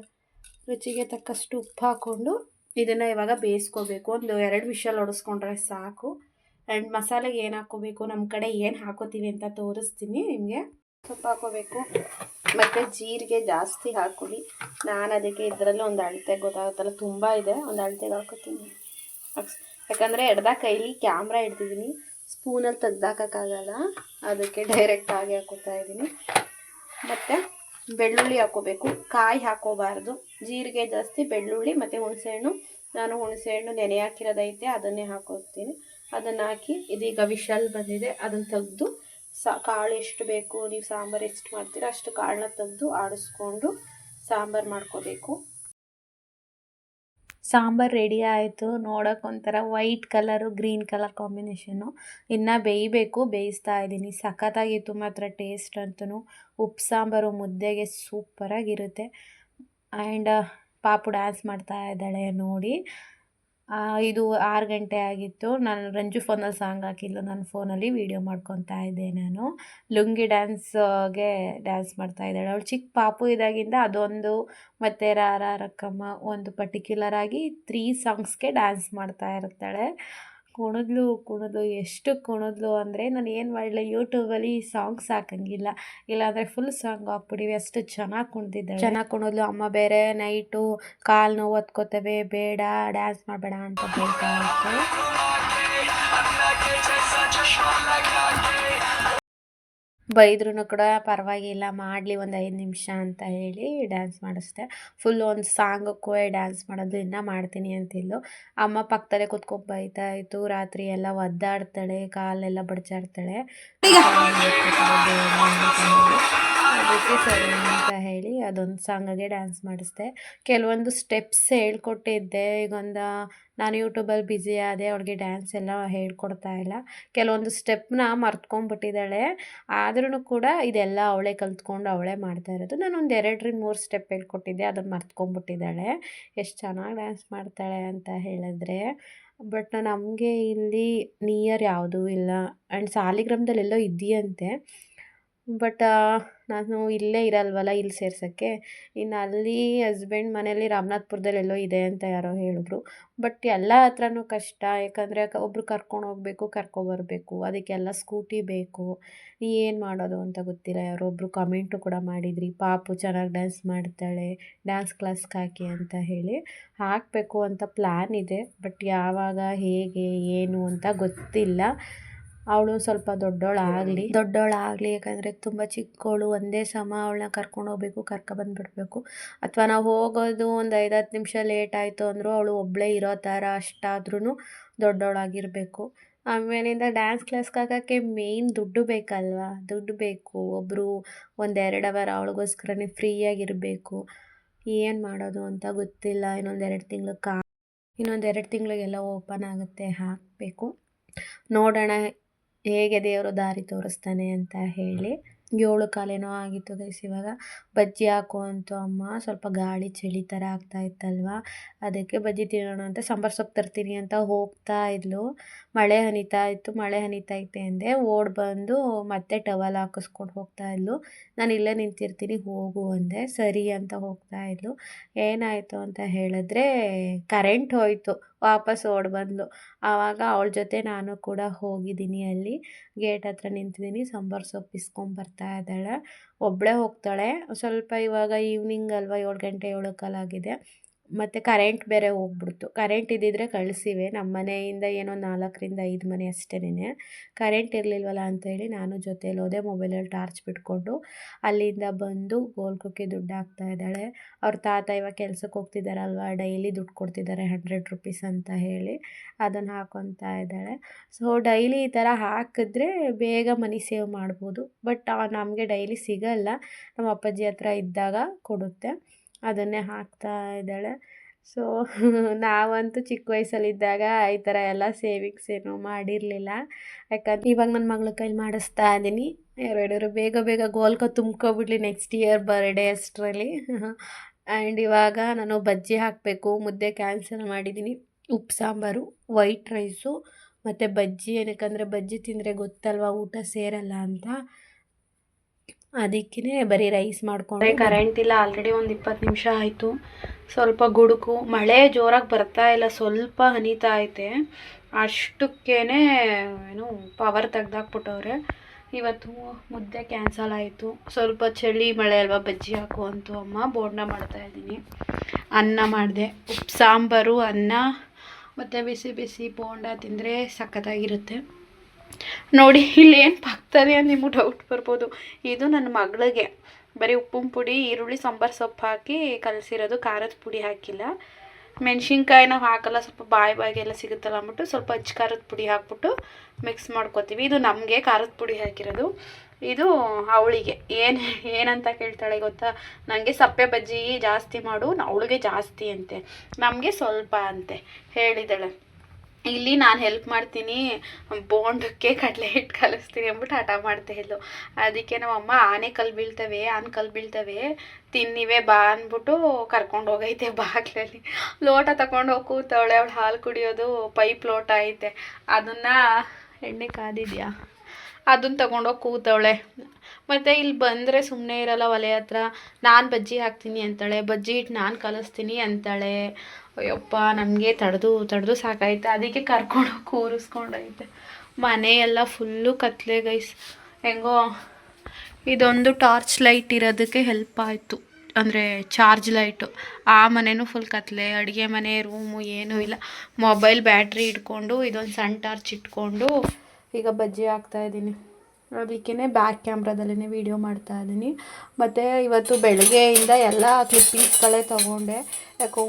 ರುಚಿಗೆ ತಕ್ಕಷ್ಟು ಉಪ್ಪು ಹಾಕ್ಕೊಂಡು ಇದನ್ನು ಇವಾಗ ಬೇಯಿಸ್ಕೋಬೇಕು. ಒಂದು ಎರಡು ವಿಷಲ್ ಹೊಡೆಸ್ಕೊಂಡ್ರೆ ಸಾಕು. ಆ್ಯಂಡ್ ಮಸಾಲೆಗೆ ಏನು ಹಾಕ್ಕೋಬೇಕು ನಮ್ಮ ಕಡೆ ಏನು ಹಾಕೋತೀವಿ ಅಂತ ತೋರಿಸ್ತೀನಿ ನಿಮಗೆ. ಸೊಪ್ಪು ಹಾಕೋಬೇಕು ಮತ್ತು ಜೀರಿಗೆ ಜಾಸ್ತಿ ಹಾಕ್ಕೊಳ್ಳಿ. ನಾನು ಅದಕ್ಕೆ ಇದರಲ್ಲೂ ಒಂದು ಅಳತೆ ಗೊತ್ತಾಗುತ್ತಲ್ಲ, ತುಂಬ ಇದೆ. ಒಂದು ಅಳತೆಗೆ ಹಾಕೋತೀನಿ. ಯಾಕಂದರೆ ಎಡ್ದ ಕೈಲಿ ಕ್ಯಾಮ್ರಾ ಹಿಡ್ದಿದ್ದೀನಿ ಸ್ಪೂನಲ್ಲಿ ತೆಗ್ದಾಕೋಕ್ಕಾಗಲ್ಲ. ಅದಕ್ಕೆ ಡೈರೆಕ್ಟ್ ಆಗಿ ಹಾಕೋತಾ ಇದ್ದೀನಿ ಮತ್ತು ಬೆಳ್ಳುಳ್ಳಿ ಹಾಕೋಬೇಕು. ಕಾಯಿ ಹಾಕೋಬಾರ್ದು. ಜೀರಿಗೆ ಜಾಸ್ತಿ, ಬೆಳ್ಳುಳ್ಳಿ ಮತ್ತು ಹುಣಸೆಹಣ್ಣು. ನಾನು ಹುಣಸೆಹಣ್ಣು ನೆನೆ ಹಾಕಿರೋದೈತೆ, ಅದನ್ನೇ ಹಾಕೋತೀನಿ. ಅದನ್ನು ಹಾಕಿ ಇದೀಗ ವಿಶಾಲ್ ಬಂದಿದೆ, ಅದನ್ನು ತೆಗೆದು ಸಾ ಕಾಳು ಎಷ್ಟು ಬೇಕು, ನೀವು ಸಾಂಬಾರು ಎಷ್ಟು ಮಾಡ್ತೀರ ಅಷ್ಟು ಕಾಳನ್ನ ತಂದು ಆಡಿಸ್ಕೊಂಡು ಸಾಂಬಾರು ಮಾಡ್ಕೋಬೇಕು. ಸಾಂಬಾರು ರೆಡಿ ಆಯಿತು. ನೋಡೋಕೆ ಒಂಥರ white colour, green colour combination. ಇನ್ನು ಬೇಯಬೇಕು, ಬೇಯಿಸ್ತಾ ಇದ್ದೀನಿ. ಸಖತ್ತಾಗಿತ್ತು ಮಾತ್ರ ಟೇಸ್ಟ್ ಅಂತೂ ಉಪ್ಪು, ಸಾಂಬಾರು, ಮುದ್ದೆಗೆ ಸೂಪರಾಗಿರುತ್ತೆ. ಆ್ಯಂಡ್ ಪಾಪು ಡ್ಯಾನ್ಸ್ ಮಾಡ್ತಾ ಇದ್ದಾಳೆ ನೋಡಿ. ಇದು ಆರು ಗಂಟೆ ಆಗಿತ್ತು. ನಾನು ರಂಜು ಫೋನಲ್ಲಿ ಸಾಂಗ್ ಹಾಕಿಲ್ಲ ನನ್ನ ಫೋನಲ್ಲಿ ವೀಡಿಯೋ ಮಾಡ್ಕೊತಾ ಇದ್ದೆ ನಾನು. ಲುಂಗಿ ಡ್ಯಾನ್ಸ್ಗೆ ಡ್ಯಾನ್ಸ್ ಮಾಡ್ತಾ ಇದ್ದಾಳೆ. ಅವಳು ಚಿಕ್ಕ ಪಾಪು ಇದಾಗಿಂದ ಅದೊಂದು ಮತ್ತು ರಾರ ರಕ್ಕಮ್ಮ ಒಂದು ಪರ್ಟಿಕ್ಯುಲರ್ ಆಗಿ ತ್ರೀ ಸಾಂಗ್ಸ್ಗೆ ಡ್ಯಾನ್ಸ್ ಮಾಡ್ತಾ ಇರ್ತಾಳೆ. ಕುಣಿದ್ಲು ಕುಣಿದ್ಲು, ಎಷ್ಟು ಕುಣಿದ್ಲು ಅಂದರೆ ನಾನು ಏನು ಮಾಡಲಿ ಯೂಟ್ಯೂಬಲ್ಲಿ ಸಾಂಗ್ಸ್ ಹಾಕಂಗಿಲ್ಲ. ಇಲ್ಲಾಂದರೆ ಫುಲ್ ಸಾಂಗ್ ಹಾಕ್ಬಿಟ್ಟಿವಿ ಅಷ್ಟು ಚೆನ್ನಾಗಿ ಕುಣಿದಿದ್ದಾಳೆ ಚೆನ್ನಾಗಿ ಕುಣಿದ್ಲು, ಅಮ್ಮ ಬೇರೆ ನೈಟು ಕಾಲು ನೋವು ಹೊತ್ಕೋತವೆ, ಬೇಡ ಡ್ಯಾನ್ಸ್ ಮಾಡಬೇಡ ಅಂತ ಹೇಳ್ತಾ ಇತ್ತು ಬೈದ್ರೂ ಕೂಡ ಪರವಾಗಿಲ್ಲ ಮಾಡಲಿ ಒಂದು ಐದು ನಿಮಿಷ ಅಂತ ಹೇಳಿ ಡ್ಯಾನ್ಸ್ ಮಾಡಿಸ್ದೆ. ಫುಲ್ ಒಂದು ಸಾಂಗಕ್ಕೂ ಡ್ಯಾನ್ಸ್ ಮಾಡೋದು ಇನ್ನೂ ಮಾಡ್ತೀನಿ ಅಂತಿದ್ಲು. ಅಮ್ಮ ಪಕ್ಕದಲ್ಲೇ ಕೂತ್ಕೊಂಡು ಬೈತಾ ಇತ್ತು ರಾತ್ರಿ ಎಲ್ಲ ಒದ್ದಾಡ್ತಾಳೆ ಕಾಲೆಲ್ಲ ಬಡ್ಚಾಡ್ತಾಳೆ. ಅದಕ್ಕೆ ಸರಿ ಅಂತ ಹೇಳಿ ಅದೊಂದು ಸಾಂಗಿಗೆ ಡ್ಯಾನ್ಸ್ ಮಾಡಿಸಿದೆ. ಕೆಲವೊಂದು ಸ್ಟೆಪ್ಸ್ ಹೇಳ್ಕೊಟ್ಟಿದ್ದೆ. ಈಗ ಒಂದು ನಾನು ಯೂಟ್ಯೂಬಲ್ಲಿ ಬ್ಯುಸಿ ಆದೆ, ಅವಳಿಗೆ ಡ್ಯಾನ್ಸ್ ಎಲ್ಲ ಹೇಳ್ಕೊಡ್ತಾ ಇಲ್ಲ. ಕೆಲವೊಂದು ಸ್ಟೆಪ್ನ ಮರ್ತ್ಕೊಂಡ್ಬಿಟ್ಟಿದ್ದಾಳೆ. ಆದ್ರೂ ಕೂಡ ಇದೆಲ್ಲ ಅವಳೇ ಕಲ್ತ್ಕೊಂಡು ಅವಳೇ ಮಾಡ್ತಾ ಇರೋದು. ನಾನು ಒಂದು ಎರಡರಿಂದ ಮೂರು ಸ್ಟೆಪ್ ಹೇಳ್ಕೊಟ್ಟಿದ್ದೆ, ಅದನ್ನು ಮರ್ತ್ಕೊಂಡ್ಬಿಟ್ಟಿದ್ದಾಳೆ. ಎಷ್ಟು ಚೆನ್ನಾಗಿ ಡ್ಯಾನ್ಸ್ ಮಾಡ್ತಾಳೆ ಅಂತ ಹೇಳಿದ್ರೆ, ಬಟ್ ನಮಗೆ ಇಲ್ಲಿ ನಿಯರ್ ಯಾವುದೂ ಇಲ್ಲ. ಆ್ಯಂಡ್ ಸಾಲಿಗ್ರಾಮದಲ್ಲೆಲ್ಲೋ ಇದೆಯಂತೆ ಬಟ್ ನಾನು ಇಲ್ಲೇ ಇರಲ್ವಲ್ಲ ಇಲ್ಲಿ ಸೇರ್ಸೋಕ್ಕೆ? ಇನ್ನು ಅಲ್ಲಿ ಹಸ್ಬೆಂಡ್ ಮನೇಲಿ ರಾಮನಾಥ್ಪುರದಲ್ಲಿ ಎಲ್ಲೋ ಇದೆ ಅಂತ ಯಾರೋ ಹೇಳಿದ್ರು. ಬಟ್ ಎಲ್ಲ ಹತ್ರನೂ ಕಷ್ಟ. ಯಾಕಂದರೆ ಒಬ್ಬರು ಕರ್ಕೊಂಡು ಹೋಗಬೇಕು ಕರ್ಕೊಬರ್ಬೇಕು ಅದಕ್ಕೆಲ್ಲ ಸ್ಕೂಟಿ ಬೇಕು. ಏನು ಮಾಡೋದು ಅಂತ ಗೊತ್ತಿಲ್ಲ. ಯಾರೊಬ್ಬರು ಕಮೆಂಟು ಕೂಡ ಮಾಡಿದ್ರಿ. ಪಾಪು ಚೆನ್ನಾಗಿ ಡ್ಯಾನ್ಸ್ ಮಾಡ್ತಾಳೆ. ಡ್ಯಾನ್ಸ್ ಕ್ಲಾಸ್ಗೆ ಹಾಕಿ ಅಂತ ಹೇಳಿ ಹಾಕಬೇಕು ಅಂತ ಪ್ಲ್ಯಾನ್ ಇದೆ. ಬಟ್ ಯಾವಾಗ, ಹೇಗೆ, ಏನು ಅಂತ ಗೊತ್ತಿಲ್ಲ. ಅವಳು ಸ್ವಲ್ಪ ದೊಡ್ಡವಳಾಗಲಿ. ದೊಡ್ಡವಳಾಗಲಿ ಯಾಕಂದರೆ ತುಂಬ ಚಿಕ್ಕವಳು ಒಂದೇ ಸಮ ಅವಳನ್ನ ಕರ್ಕೊಂಡು ಹೋಗ್ಬೇಕು ಕರ್ಕೊಬಂದ್ಬಿಡ್ಬೇಕು ಅಥವಾ ನಾವು ಹೋಗೋದು ಒಂದು ಐದು ಹತ್ತು ನಿಮಿಷ ಲೇಟ್ ಆಯ್ತು ಅಂದರೂ ಅವಳು ಒಬ್ಬಳೇ ಇರೋ ಥರ ಅಷ್ಟಾದ್ರೂ ದೊಡ್ಡವಳಾಗಿರಬೇಕು. ಆಮೇಲಿಂದ ಡ್ಯಾನ್ಸ್ ಕ್ಲಾಸ್ಗೆ ಹಾಕೋಕ್ಕೆ ಮೇಯ್ನ್ ದುಡ್ಡು ಬೇಕಲ್ವಾ? ದುಡ್ಡು ಬೇಕು. ಒಬ್ಬರು ಒಂದೆರಡು ಅವರ್ ಅವಳಿಗೋಸ್ಕರನೇ ಫ್ರೀಯಾಗಿರಬೇಕು ಏನು ಮಾಡೋದು ಅಂತ ಗೊತ್ತಿಲ್ಲ. ಇನ್ನೊಂದೆರಡು ತಿಂಗಳು ಕಾ ಇನ್ನೊಂದೆರಡು ತಿಂಗಳಿಗೆಲ್ಲ ಓಪನ್ ಆಗುತ್ತೆ ಹಾಕಬೇಕು. ನೋಡೋಣ ಹೇಗೆ ದೇವರು ದಾರಿ ತೋರಿಸ್ತಾನೆ ಅಂತ ಹೇಳಿ ಏಳು ಕಾಲೇನೋ ಆಗಿತ್ತು ಗೈಸ್ ಇವಾಗ. ಬಜ್ಜಿ ಹಾಕು ಅಂತು ಅಮ್ಮ ಸ್ವಲ್ಪ ಗಾಳಿ ಚಳಿ ಥರ ಆಗ್ತಾ ಇತ್ತಲ್ವ? ಅದಕ್ಕೆ ಬಜ್ಜಿ ತಿನ್ನೋಣ ಅಂತ ಸಾಂಬಾರು ಸೊಪ್ಪು ತರ್ತೀನಿ ಅಂತ ಹೋಗ್ತಾ ಇದ್ಲು. ಮಳೆ ಹನಿತಾ ಇತ್ತು, ಮಳೆ ಹನಿತಾ ಐತೆ ಅಂದೆ. ಓಡಿ ಬಂದು ಮತ್ತೆ ಟವಲ್ ಹಾಕಿಸ್ಕೊಂಡು ಹೋಗ್ತಾ ಇದ್ಲು. ನಾನು ಇಲ್ಲೇ ನಿಂತಿರ್ತೀನಿ, ಹೋಗು ಅಂದೆ. ಸರಿ ಅಂತ ಹೋಗ್ತಾ ಇದ್ಲು. ಏನಾಯಿತು ಅಂತ ಹೇಳಿದ್ರೆ, ಕರೆಂಟ್ ಹೋಯಿತು. ವಾಪಸ್ ಓಡಿ ಬಂದ್ಲು. ಆವಾಗ ಅವಳ ಜೊತೆ ನಾನು ಕೂಡ ಹೋಗಿದ್ದೀನಿ ಅಲ್ಲಿ. ಗೇಟ್ ಹತ್ರ ನಿಂತಿದ್ದೀನಿ. ಸಾಂಬಾರು ಸೊಪ್ಪು ಇಸ್ಕೊಂಬರ್ತಾ ಇದ್ದಾಳೆ. ಒಬ್ಬಳೇ ಹೋಗ್ತಾಳೆ. ಸ್ವಲ್ಪ ಇವಾಗ ಈವ್ನಿಂಗ್ ಅಲ್ವಾ, ಏಳು ಗಂಟೆ ಏಳು ಕಾಲಾಗಿದೆ ಮತ್ತು ಕರೆಂಟ್ ಬೇರೆ ಹೋಗ್ಬಿಡ್ತು. ಕರೆಂಟ್ ಇದ್ದಿದ್ರೆ ಕಳಿಸಿವೆ. ನಮ್ಮ ಮನೆಯಿಂದ ಏನೋ ನಾಲ್ಕರಿಂದ ಐದು ಮನೆ ಅಷ್ಟೇನೆ ಕರೆಂಟ್ ಇರಲಿಲ್ವಲ್ಲ ಅಂತೇಳಿ ನಾನು ಜೊತೆಯಲ್ಲಿ ಹೋದೆ. ಮೊಬೈಲಲ್ಲಿ ಟಾರ್ಚ್ ಬಿಟ್ಕೊಂಡು ಅಲ್ಲಿಂದ ಬಂದು ಗೋಲ್ಕೊಕ್ಕೆ ದುಡ್ಡು ಹಾಕ್ತಾ ಇದ್ದಾಳೆ. ಅವ್ರ ತಾತ ಇವಾಗ ಕೆಲ್ಸಕ್ಕೆ ಹೋಗ್ತಿದ್ದಾರಲ್ವ ಡೈಲಿ ದುಡ್ಡು ಕೊಡ್ತಿದ್ದಾರೆ ಹಂಡ್ರೆಡ್ ರುಪೀಸ್ ಅಂತ ಹೇಳಿ ಅದನ್ನು ಹಾಕೊತಾ ಇದ್ದಾಳೆ. ಸೊ ಡೈಲಿ ಈ ಥರ ಹಾಕಿದ್ರೆ ಬೇಗ ಮನಿ ಸೇವ್ ಮಾಡ್ಬೋದು. ಬಟ್ ನಮಗೆ ಡೈಲಿ ಸಿಗಲ್ಲ. ನಮ್ಮ ಅಪ್ಪಾಜಿ ಹತ್ರ ಇದ್ದಾಗ ಕೊಡುತ್ತೆ. ಅದನ್ನೇ ಹಾಕ್ತಾ ಇದ್ದಾಳೆ. ಸೊ ನಾವಂತೂ ಚಿಕ್ಕ ವಯಸ್ಸಲ್ಲಿದ್ದಾಗ ಈ ಥರ ಎಲ್ಲ ಸೇವಿಂಗ್ಸ್ ಏನು ಮಾಡಿರಲಿಲ್ಲ. ಯಾಕಂದ್ರೆ ಇವಾಗ ನನ್ನ ಮಗಳ ಕೈಲಿ ಮಾಡಿಸ್ತಾ ಇದ್ದೀನಿ. ಎರಡೆರಡು ಬೇಗ ಬೇಗ ಗೋಲ್ಕ ತುಂಬ್ಕೊಬಿಡ್ಲಿ ನೆಕ್ಸ್ಟ್ ಇಯರ್ ಬರ್ಡೇ ಅಷ್ಟರಲ್ಲಿ. ಆ್ಯಂಡ್ ಇವಾಗ ನಾನು ಬಜ್ಜಿ ಹಾಕಬೇಕು, ಮುದ್ದೆ ಕ್ಯಾನ್ಸಲ್ ಮಾಡಿದ್ದೀನಿ. ಉಪ್ಪು ಸಾಂಬಾರು ವೈಟ್ ರೈಸು ಮತ್ತು ಬಜ್ಜಿ. ಏನಕ್ಕಂದರೆ ಬಜ್ಜಿ ತಿಂದರೆ ಗೊತ್ತಲ್ವ ಊಟ ಸೇರಲ್ಲ ಅಂತ. ಅದಕ್ಕೇ ಬರೀ ರೈಸ್ ಮಾಡ್ಕೊಂಡೆ ಕರೆಂಟ್ ಇಲ್ಲ ಆಲ್ರೆಡಿ ಒಂದು ಇಪ್ಪತ್ತು ನಿಮಿಷ ಆಯಿತು. ಸ್ವಲ್ಪ ಗುಡುಕು ಮಳೆ ಜೋರಾಗಿ ಬರ್ತಾ ಇಲ್ಲ, ಸ್ವಲ್ಪ ಹನಿತಾ ಐತೆ. ಅಷ್ಟಕ್ಕೇನೆ ಏನು ಪವರ್ ತೆಗ್ದಾಕ್ಬಿಟ್ಟವ್ರೆ. ಇವತ್ತು ಮುದ್ದೆ ಕ್ಯಾನ್ಸಲ್ ಆಯಿತು. ಸ್ವಲ್ಪ ಚಳಿ, ಮಳೆ ಅಲ್ವಾ, ಬಜ್ಜಿ ಹಾಕು ಅಂತು ಅಮ್ಮ ಬೋಂಡ ಮಾಡ್ತಾಯಿದ್ದೀನಿ ಅನ್ನ ಮಾಡಿದೆ. ಉಪ್ಪು ಸಾಂಬಾರು, ಅನ್ನ, ಮತ್ತು ಬಿಸಿ ಬಿಸಿ ಬೋಂಡ ತಿಂದರೆ ಸಖತ್ತಾಗಿರುತ್ತೆ. ನೋಡಿ, ಇಲ್ಲಿ ಏನು ಪಾಕ್ತಾರೆ ಅಂತ ನಿಮಗೆ ಡೌಟ್ ಬರ್ಬೋದು. ಇದು ನನ್ನ ಮಗಳಿಗೆ. ಬರೀ ಉಪ್ಪಿನ ಪುಡಿ, ಈರುಳ್ಳಿ, ಸಾಂಬಾರು ಸೊಪ್ಪು ಹಾಕಿ ಕಲಸಿರೋದು, ಖಾರದ ಪುಡಿ ಹಾಕಿಲ್ಲ. ಮೆಣಸಿನ್ಕಾಯಿ ನಾವು ಹಾಕಲ್ಲ, ಸ್ವಲ್ಪ ಬಾಯಿ ಬಾಯಿಗೆಲ್ಲ ಸಿಗುತ್ತಲ್ಲ ಅಂದ್ಬಿಟ್ಟು ಸ್ವಲ್ಪ ಅಚ್ಚ ಖಾರದ ಪುಡಿ ಹಾಕ್ಬಿಟ್ಟು ಮಿಕ್ಸ್ ಮಾಡ್ಕೊತೀವಿ. ಇದು ನಮಗೆ ಖಾರದ ಪುಡಿ ಹಾಕಿರೋದು. ಇದು ಅವಳಿಗೆ. ಏನು, ಏನಂತ ಕೇಳ್ತಾಳೆ ಗೊತ್ತಾ? ನನಗೆ ಸಪ್ಪೆ ಬಜ್ಜಿ ಜಾಸ್ತಿ ಮಾಡು, ಅವಳಿಗೆ ಜಾಸ್ತಿ ಅಂತೆ. ನಮಗೆ ಸ್ವಲ್ಪ ಅಂತೆ ಹೇಳಿದಾಳೆ ಇಲ್ಲಿ ನಾನು ಹೆಲ್ಪ್ ಮಾಡ್ತೀನಿ. ಬೋಂಡಕ್ಕೆ ಕಡಲೆ ಹಿಟ್ಟು ಕಲಿಸ್ತೀನಿ ಅಂದ್ಬಿಟ್ಟು ಹಠ ಮಾಡ್ತಾ ಇದ್ಲು ಅದಕ್ಕೆ ನಮ್ಮಮ್ಮ ಆನೆ ಕಲ್ಲು ಬೀಳ್ತವೆ, ಆನೆ ಕಲ್ಲು ಬೀಳ್ತವೆ. ತಿನ್ನಿವೆ ಬಾ ಅಂದ್ಬಿಟ್ಟು ಕರ್ಕೊಂಡು ಹೋಗೈತೆ ಬಾಗಿಲಲ್ಲಿ. ಲೋಟ ತಗೊಂಡು ಹೋಗಿ ಕೂತವಳೆ, ಅವಳು ಹಾಲು ಕುಡಿಯೋದು, ಪೈಪ್ ಲೋಟ ಐತೆ. ಅದನ್ನು ಎಣ್ಣೆ ಕಾದಿದ್ಯಾ? ಅದನ್ನು ತಗೊಂಡೋಗಿ ಕೂತವಳೆ. ಮತ್ತು ಇಲ್ಲಿ ಬಂದರೆ ಸುಮ್ಮನೆ ಇರಲ್ಲ ಒಲೆ ಹತ್ರ, ನಾನು ಬಜ್ಜಿ ಹಾಕ್ತೀನಿ ಅಂತಾಳೆ. ಬಜ್ಜಿ ಇಟ್ಟು ನಾನು ಕಲಿಸ್ತೀನಿ ಅಂತಾಳೆ. ಅಯ್ಯಪ್ಪ ನಮಗೆ ತಡೆದು ತಡೆದು ಸಾಕಾಯ್ತು. ಅದಕ್ಕೆ ಕರ್ಕೊಂಡು ಕೂರಿಸ್ಕೊಂಡೈತೆ. ಮನೆಯೆಲ್ಲ ಫುಲ್ಲು ಕತ್ಲೆ ಗೈಸ್ ಹೆಂಗೋ, ಇದೊಂದು ಟಾರ್ಚ್ ಲೈಟ್ ಇರೋದಕ್ಕೆ ಹೆಲ್ಪ್ ಆಯಿತು. ಅಂದರೆ ಚಾರ್ಜ್ ಲೈಟು ಆ ಮನೆಯೂ ಫುಲ್ ಕತ್ಲೆ, ಅಡುಗೆ ಮನೆ ರೂಮು ಏನೂ ಇಲ್ಲ. ಮೊಬೈಲ್ ಬ್ಯಾಟ್ರಿ ಇಟ್ಕೊಂಡು ಇದೊಂದು ಸಣ್ಣ ಟಾರ್ಚ್ ಇಟ್ಕೊಂಡು ಈಗ ಬಜ್ಜಿ ಹಾಕ್ತಾಯಿದ್ದೀನಿ ಅದಕ್ಕೇ ಬ್ಯಾಕ್ ಕ್ಯಾಮ್ರಾದಲ್ಲೇ ವೀಡಿಯೋ ಮಾಡ್ತಾ ಇದ್ದೀನಿ. ಮತ್ತು ಇವತ್ತು ಬೆಳಗ್ಗೆಯಿಂದ ಎಲ್ಲ ಕ್ಲಿಪ್ಪಿಂಗ್ಸ್ಗಳೇ ತೊಗೊಂಡೆ. ಯಾಕೋ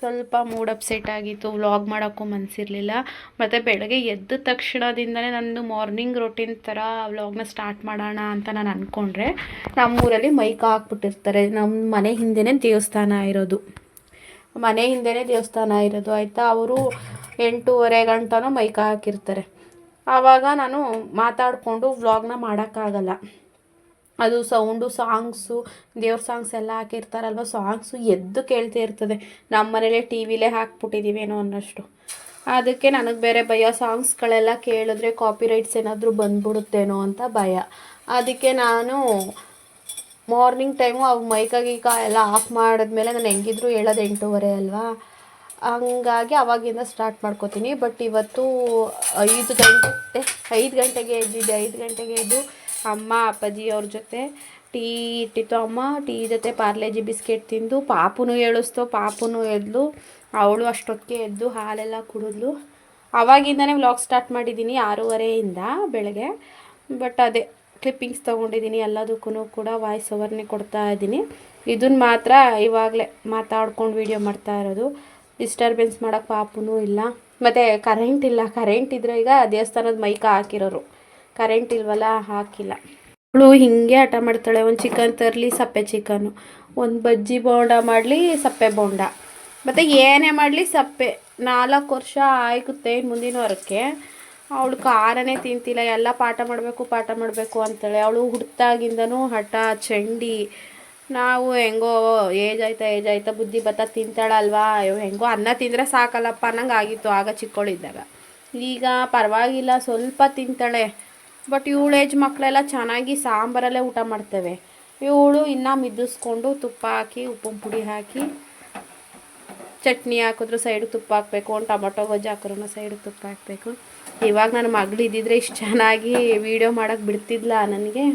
ಸ್ವಲ್ಪ ಮೂಡ್ ಅಪ್ಸೆಟ್ ಆಗಿತ್ತು ವ್ಲಾಗ್ ಮಾಡೋಕ್ಕೂ ಮನಸ್ಸಿರಲಿಲ್ಲ ಮತ್ತು ಬೆಳಗ್ಗೆ ಎದ್ದ ತಕ್ಷಣದಿಂದಲೇ ನಂದು ಮಾರ್ನಿಂಗ್ ರೊಟೀನ್ ಥರ ವ್ಲಾಗ್ನ ಸ್ಟಾರ್ಟ್ ಮಾಡೋಣ ಅಂತ ನಾನು ಅಂದ್ಕೊಂಡ್ರೆ ನಮ್ಮೂರಲ್ಲಿ ಮೈಕ್ ಹಾಕ್ಬಿಟ್ಟಿರ್ತಾರೆ. ನಮ್ಮ ಮನೆ ಹಿಂದೆನೇ ದೇವಸ್ಥಾನ ಇರೋದು. ಮನೆ ಹಿಂದೆಯೇ ದೇವಸ್ಥಾನ ಇರೋದು, ಆಯಿತಾ? ಅವರು ಎಂಟೂವರೆ ಗಂಟನೂ ಮೈಕ್ ಹಾಕಿರ್ತಾರೆ. ಆವಾಗ ನಾನು ಮಾತಾಡಿಕೊಂಡು ವ್ಲಾಗ್ನ ಮಾಡೋಕ್ಕಾಗಲ್ಲ. ಅದು ಸೌಂಡು ಸಾಂಗ್ಸು ದೇವ್ರ ಸಾಂಗ್ಸ್ ಎಲ್ಲ ಹಾಕಿರ್ತಾರಲ್ವ ಸಾಂಗ್ಸು ಎದ್ದು ಕೇಳ್ತಾ ಇರ್ತದೆ. ನಮ್ಮ ಮನೇಲೆ ಟಿ ವಿಲೇ ಹಾಕ್ಬಿಟ್ಟಿದ್ದೀವೇನೋ ಅನ್ನೋಷ್ಟು. ಅದಕ್ಕೆ ನನಗೆ ಬೇರೆ ಭಯ ಸಾಂಗ್ಸ್ಗಳೆಲ್ಲ ಕೇಳಿದ್ರೆ ಕಾಪಿ ರೈಟ್ಸ್ ಏನಾದರೂ ಬಂದ್ಬಿಡುತ್ತೇನೋ ಅಂತ ಭಯ. ಅದಕ್ಕೆ ನಾನು ಮಾರ್ನಿಂಗ್ ಟೈಮು ಅವು ಮೈಕ ಗೀಕ ಎಲ್ಲ ಆಫ್ ಮಾಡಿದ್ಮೇಲೆ ನಾನು ಹೆಂಗಿದ್ರು ಹೇಳೋದು ಎಂಟೂವರೆ ಅಲ್ವಾ? ಹಂಗಾಗಿ ಅವಾಗಿಂದ ಸ್ಟಾರ್ಟ್ ಮಾಡ್ಕೋತೀನಿ. ಬಟ್ ಇವತ್ತು ಐದು ಗಂಟೆ, ಐದು ಗಂಟೆಗೆ ಎದ್ದಿದ್ದೆ. ಐದು ಗಂಟೆಗೆ ಎದ್ದು ಅಮ್ಮ, ಅಪ್ಪಾಜಿ ಅವ್ರ ಜೊತೆ ಟೀ ಇಟ್ಟಿತ್ತು. ಅಮ್ಮ, ಟೀ ಜೊತೆ ಪಾರ್ಲೇಜಿ ಬಿಸ್ಕೆಟ್ ತಿಂದು, ಪಾಪುನು ಏಳಿಸ್ತು. ಪಾಪುನು ಎದ್ಲು. ಅವಳು ಅಷ್ಟೊತ್ತಿಗೆ ಎದ್ದು ಹಾಲೆಲ್ಲ ಕುಡಿದ್ಲು. ಅವಾಗಿಂದನೇ ವ್ಲಾಗ್ ಸ್ಟಾರ್ಟ್ ಮಾಡಿದ್ದೀನಿ ಆರೂವರೆಯಿಂದ ಬೆಳಗ್ಗೆ. ಬಟ್ ಅದೇ ಕ್ಲಿಪ್ಪಿಂಗ್ಸ್ ತೊಗೊಂಡಿದ್ದೀನಿ. ಎಲ್ಲದಕ್ಕೂ ಕೂಡ ವಾಯ್ಸ್ ಓವರ್ನೇ ಕೊಡ್ತಾ ಇದ್ದೀನಿ. ಇದನ್ನ ಮಾತ್ರ ಇವಾಗಲೇ ಮಾತಾಡ್ಕೊಂಡು ವೀಡಿಯೋ ಮಾಡ್ತಾ ಇರೋದು. ಡಿಸ್ಟರ್ಬೆನ್ಸ್ ಮಾಡೋಕ್ಕೆ ಪಾಪುನೂ ಇಲ್ಲ. ಮತ್ತು ಕರೆಂಟ್ ಇಲ್ಲ. ಕರೆಂಟ್ ಇದ್ರೆ ಈಗ ದೇವಸ್ಥಾನದ ಮೈಕ ಹಾಕಿರೋರು. ಕರೆಂಟ್ ಇಲ್ವಲ್ಲ, ಹಾಕಿಲ್ಲ. ಅವಳು ಹಿಂಗೆ ಹಠ ಮಾಡ್ತಾಳೆ. ಒಂದು ಚಿಕನ್ ತರಲಿ, ಸಪ್ಪೆ ಚಿಕನು ಒಂದು ಬಜ್ಜಿ ಬೋಂಡ ಮಾಡಲಿ, ಸಪ್ಪೆ ಬೋಂಡ. ಮತ್ತು ಏನೇ ಮಾಡಲಿ, ಸಪ್ಪೆ. ನಾಲ್ಕು ವರ್ಷ ಆಯ್ಕುತ್ತೆ ಮುಂದಿನ ವಾರಕ್ಕೆ. ಅವಳು ಖಾರನೇ ತಿಂತಿಲ್ಲ. ಎಲ್ಲ ಪಾಠ ಮಾಡಬೇಕು ಪಾಠ ಮಾಡಬೇಕು ಅಂತಾಳೆ. ಅವಳು ಹುಡ್ತಾಗಿಂದನೂ ಹಠ, ಚಂಡಿ ನಾವು ಹೆಂಗೋ ಏಜ್ ಆಯ್ತಾ ಏಜ್ ಆಯ್ತಾ ಬುದ್ಧಿ ಬತ್ತ ತಿಂತಾಳಲ್ವಾ? ಅಯ್ಯೋ, ಹೆಂಗೋ ಅನ್ನ ತಿಂದರೆ ಸಾಕಲ್ಲಪ್ಪ ಅನ್ನಂಗೆ ಆಗಿತ್ತು ಆಗ ಚಿಕ್ಕವಳಿದ್ದಾಗ ಈಗ ಪರವಾಗಿಲ್ಲ, ಸ್ವಲ್ಪ ತಿಂತಾಳೆ. ಬಟ್ ಇವಳು ಏಜ್ ಮಕ್ಕಳೆಲ್ಲ ಚೆನ್ನಾಗಿ ಸಾಂಬಾರಲ್ಲೇ ಊಟ ಮಾಡ್ತೇವೆ. ಇವಳು ಇನ್ನೂ ಮಿದ್ದಿಸ್ಕೊಂಡು ತುಪ್ಪ ಹಾಕಿ, ಉಪ್ಪು ಪುಡಿ ಹಾಕಿ, ಚಟ್ನಿ ಹಾಕಿದ್ರು ಸೈಡ್ ತುಪ್ಪ ಹಾಕಬೇಕು ಒಂದು ಟೊಮೊಟೊ ಗೊಜ್ಜು ಹಾಕಿದ್ರು ಸೈಡಿಗೆ ತುಪ್ಪ ಹಾಕಬೇಕು. ಇವಾಗ ನನ್ನ ಮಗಳು ಇದ್ದಿದ್ರೆ ಇಷ್ಟು ಚೆನ್ನಾಗಿ ವೀಡಿಯೋ ಮಾಡೋಕ್ಕೆ ಬಿಡ್ತಿದ್ಲ ನನಗೆ.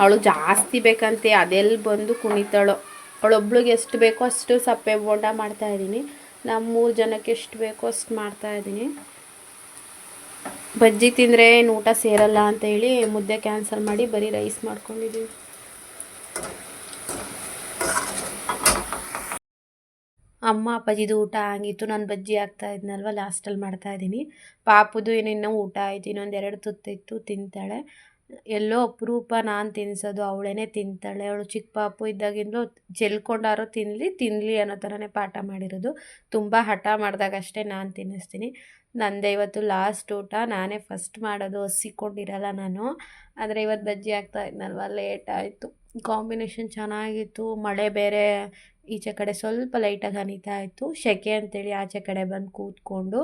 ಅವಳು ಜಾಸ್ತಿ ಬೇಕಂತೆ ಅದೆಲ್ಲಿ ಬಂದು ಕುಣಿತಾಳೋ. ಅವಳೊಬ್ಳಿಗೆ ಎಷ್ಟು ಬೇಕೋ ಅಷ್ಟು ಸಪ್ಪೆ ಬೋಂಡ ಮಾಡ್ತಾಯಿದ್ದೀನಿ ನಮ್ಮ ಮೂರು ಜನಕ್ಕೆ ಎಷ್ಟು ಬೇಕೋ ಅಷ್ಟು ಮಾಡ್ತಾಯಿದ್ದೀನಿ ಬಜ್ಜಿ ತಿಂದರೆ ಏನು ಊಟ ಸೇರಲ್ಲ ಅಂತ ಹೇಳಿ ಮುದ್ದೆ ಕ್ಯಾನ್ಸಲ್ ಮಾಡಿ ಬರೀ ರೈಸ್ ಮಾಡ್ಕೊಂಡಿದ್ದೀವಿ ಅಮ್ಮ, ಅಪ್ಪಾಜಿದು ಊಟ ಆಗಿತ್ತು ನಾನು ಬಜ್ಜಿ ಆಗ್ತಾ ಇದ್ನಲ್ವ ಲಾಸ್ಟಲ್ಲಿ ಮಾಡ್ತಾ ಇದ್ದೀನಿ. ಪಾಪುದು ಏನೇನೋ ಊಟ ಆಯ್ತು, ಇನ್ನೊಂದು ಎರಡು ತುತ್ತಿತ್ತು ತಿಂತಾಳೆ. ಎಲ್ಲೋ ಅಪರೂಪ ನಾನು ತಿನ್ನಿಸೋದು ಅವಳೇನೆ ತಿಂತಾಳೆ, ಅವಳು ಚಿಕ್ಕ ಪಾಪು ಇದ್ದಾಗಿಂದಲೂ ಚೆಲ್ಕೊಂಡಾರೋ ತಿನ್ನಲಿ ತಿನ್ನಲಿ ಅನ್ನೋ ಥರನೇ ಪಾಠ ಮಾಡಿರೋದು. ತುಂಬ ಹಠ ಮಾಡಿದಾಗಷ್ಟೇ ನಾನು ತಿನ್ನಿಸ್ತೀನಿ. ನಂದೇ ಇವತ್ತು ಲಾಸ್ಟ್ ಊಟ, ನಾನೇ ಫಸ್ಟ್ ಮಾಡೋದು ಹಸಿಕೊಂಡಿರಲ್ಲ ನಾನು. ಆದರೆ ಇವತ್ತು ಬಜ್ಜಿ ಆಗ್ತಾ ಇದ್ನಲ್ವ ಲೇಟ್ ಆಯಿತು. ಕಾಂಬಿನೇಷನ್ ಚೆನ್ನಾಗಿತ್ತು. ಮಳೆ ಬೇರೆ ಈಚೆ ಕಡೆ ಸ್ವಲ್ಪ ಲೈಟಾಗಿ ಹನಿತಾ ಇತ್ತು. ಸೆಕೆ ಅಂತೇಳಿ ಆಚೆ ಕಡೆ ಬಂದು ಕೂತ್ಕೊಂಡು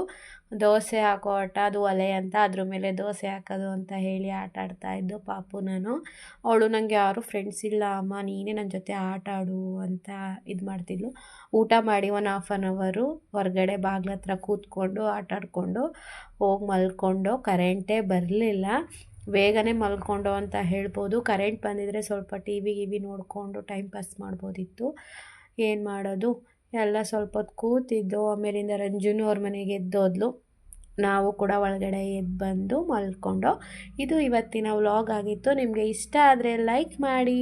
ದೋಸೆ ಹಾಕೋ ಆಟ, ಅದು ಒಲೆ ಅಂತ ಅದ್ರ ಮೇಲೆ ದೋಸೆ ಹಾಕೋದು ಅಂತ ಹೇಳಿ ಆಟ ಆಡ್ತಾ ಇದ್ದು ಪಾಪು ನಾನು. ಅವಳು ನನಗೆ ಯಾರು ಫ್ರೆಂಡ್ಸ್ ಇಲ್ಲ, ಅಮ್ಮ, ನೀನೇ ನನ್ನ ಜೊತೆ ಆಟ ಆಡು ಅಂತ ಇದು ಮಾಡ್ತಿದ್ಲು. ಊಟ ಮಾಡಿ ಒನ್ ಹಾಫ್ ಆನ್ ಅವರು ಹೊರಗಡೆ ಬಾಗ್ಲ ಹತ್ರ ಕೂತ್ಕೊಂಡು, ಆಟ ಆಡಿಕೊಂಡು ಹೋಗಿ ಮಲ್ಕೊಂಡು ಕರೆಂಟೇ ಬರಲಿಲ್ಲ. ಬೇಗನೆ ಮಲ್ಕೊಂಡು ಅಂತ ಹೇಳ್ಬೋದು. ಕರೆಂಟ್ ಬಂದಿದ್ದರೆ ಸ್ವಲ್ಪ ಟಿ ವಿ ಗಿವಿ ನೋಡಿಕೊಂಡು ಟೈಮ್ ಪಾಸ್ ಮಾಡ್ಬೋದಿತ್ತು. ಏನು ಮಾಡೋದು? ಎಲ್ಲ ಸ್ವಲ್ಪ ಹೊತ್ತು ಕೂತಿದ್ದು, ಆಮೇಲಿಂದ ರಂಜುನು ಅವ್ರ ಮನೆಗೆ ಎದ್ದೋದ್ಲು. ನಾವು ಕೂಡ ಒಳಗಡೆ ಎದ್ದು ಬಂದು ಮಲ್ಕೊಂಡು. ಇದು ಇವತ್ತಿನ ವ್ಲಾಗ್ ಆಗಿತ್ತು. ನಿಮಗೆ ಇಷ್ಟ ಆದರೆ ಲೈಕ್ ಮಾಡಿ.